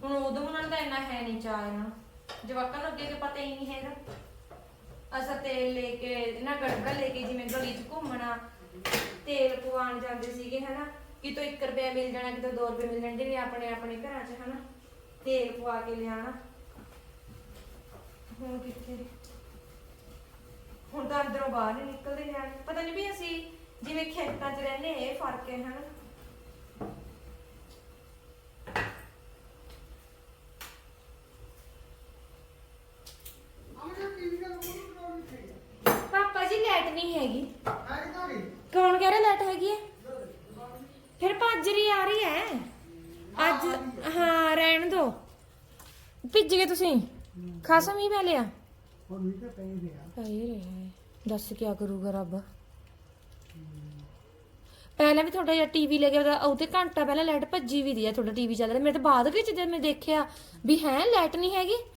ਹੁਣ ਉਦੋਂ ਉਹਨਾਂ ਨੂੰ ਤਾਂ ਇੰਨਾ ਹੈ ਨਹੀਂ ਚਾਅ ਇਹਨਾਂ ਨੂੰ। ਜਵਾਕਾਂ ਨੂੰ ਅੱਗੇ ਤਾਂ ਪਤਾ ਹੀ ਨਹੀਂ ਹੈਗਾ। ਅਸਾਂ ਤੇਲ ਲੈ ਕੇ ਨਾ ਗੜਬੜਾ ਲੈ ਕੇ ਜਿਵੇਂ ਗਲੀ 'ਚ ਘੁੰਮਣਾ, ਤੇਲ ਪਵਾਉਣ ਜਾਂਦੇ ਸੀਗੇ, ਹਨਾ। ਕਿਤੋਂ 1 ਰੁਪਿਆ ਮਿਲ ਜਾਣਾ, ਕਿਤੋਂ 2 ਰੁਪਏ ਮਿਲ ਜਾਣਗੇ ਆਪਣੇ ਆਪਣੇ ਘਰਾਂ 'ਚ, ਹਨਾ। ਤੇਲ ਪਵਾ ਕੇ ਲਿਆਣਾ ਹੁਣ ਕਿੱਥੇ? ਹੁਣ ਤਾਂ ਅੰਦਰੋਂ ਬਾਹਰ ਨਹੀਂ ਨਿਕਲਦੇ ਜਾਣ ਪਤਾ ਨਹੀਂ ਵੀ ਅਸੀਂ ਜਿਵੇਂ ਖੇਤਾਂ 'ਚ ਰਹਿੰਦੇ ਇਹ ਫ਼ਰਕ ਹੈ, ਹਨਾ ਆਹ ਟੀਵੀ ਦਾ ਰਿਮੋਟ ਕਿਉਂ ਨਹੀਂ ਸਹੀ ਪਾਪਾ ਜੀ ਲਾਈਟ ਨਹੀਂ ਹੈਗੀ ਹੈ ਕਿਉਂ ਨਹੀਂ ਕੌਣ ਕਹਿ ਰਿਹਾ ਲਾਈਟ ਹੈਗੀ ਹੈ ਫਿਰ ਭਾਜਰੀ ਆ ਰਹੀ ਹੈ ਅੱਜ ਹਾਂ ਰਹਿਣ ਦੋ ਭਿੱਜ ਗਏ ਤੁਸੀਂ? ਖਾਸਾ ਮੀਂਹ ਪੈ ਲਿਆ? ਹੁਣ ਵੀ ਤਾਂ ਪਈ ਰਿਹਾ। ਪਈ ਰਿਹਾ ਦੱਸ ਕੀ ਕਰੂਗਾ ਰੱਬ। ਪਹਿਲਾਂ ਵੀ ਤੁਹਾਡਾ ਜਿਹਾ ਟੀਵੀ ਲੱਗਿਆ ਉਹਦਾ ਉਹਦੇ ਘੰਟਾ ਪਹਿਲਾਂ ਲਾਈਟ ਭੱਜੀ ਵੀ ਦੀ ਆ ਤੁਹਾਡਾ ਟੀਵੀ ਚੱਲ ਰਿਹਾ ਮੇਰੇ ਤਾਂ ਬਾਅਦ ਵਿੱਚ ਜਦ ਮੈਂ ਦੇਖਿਆ ਵੀ ਹੈ ਲਾਈਟ ਨਹੀਂ ਹੈਗੀ।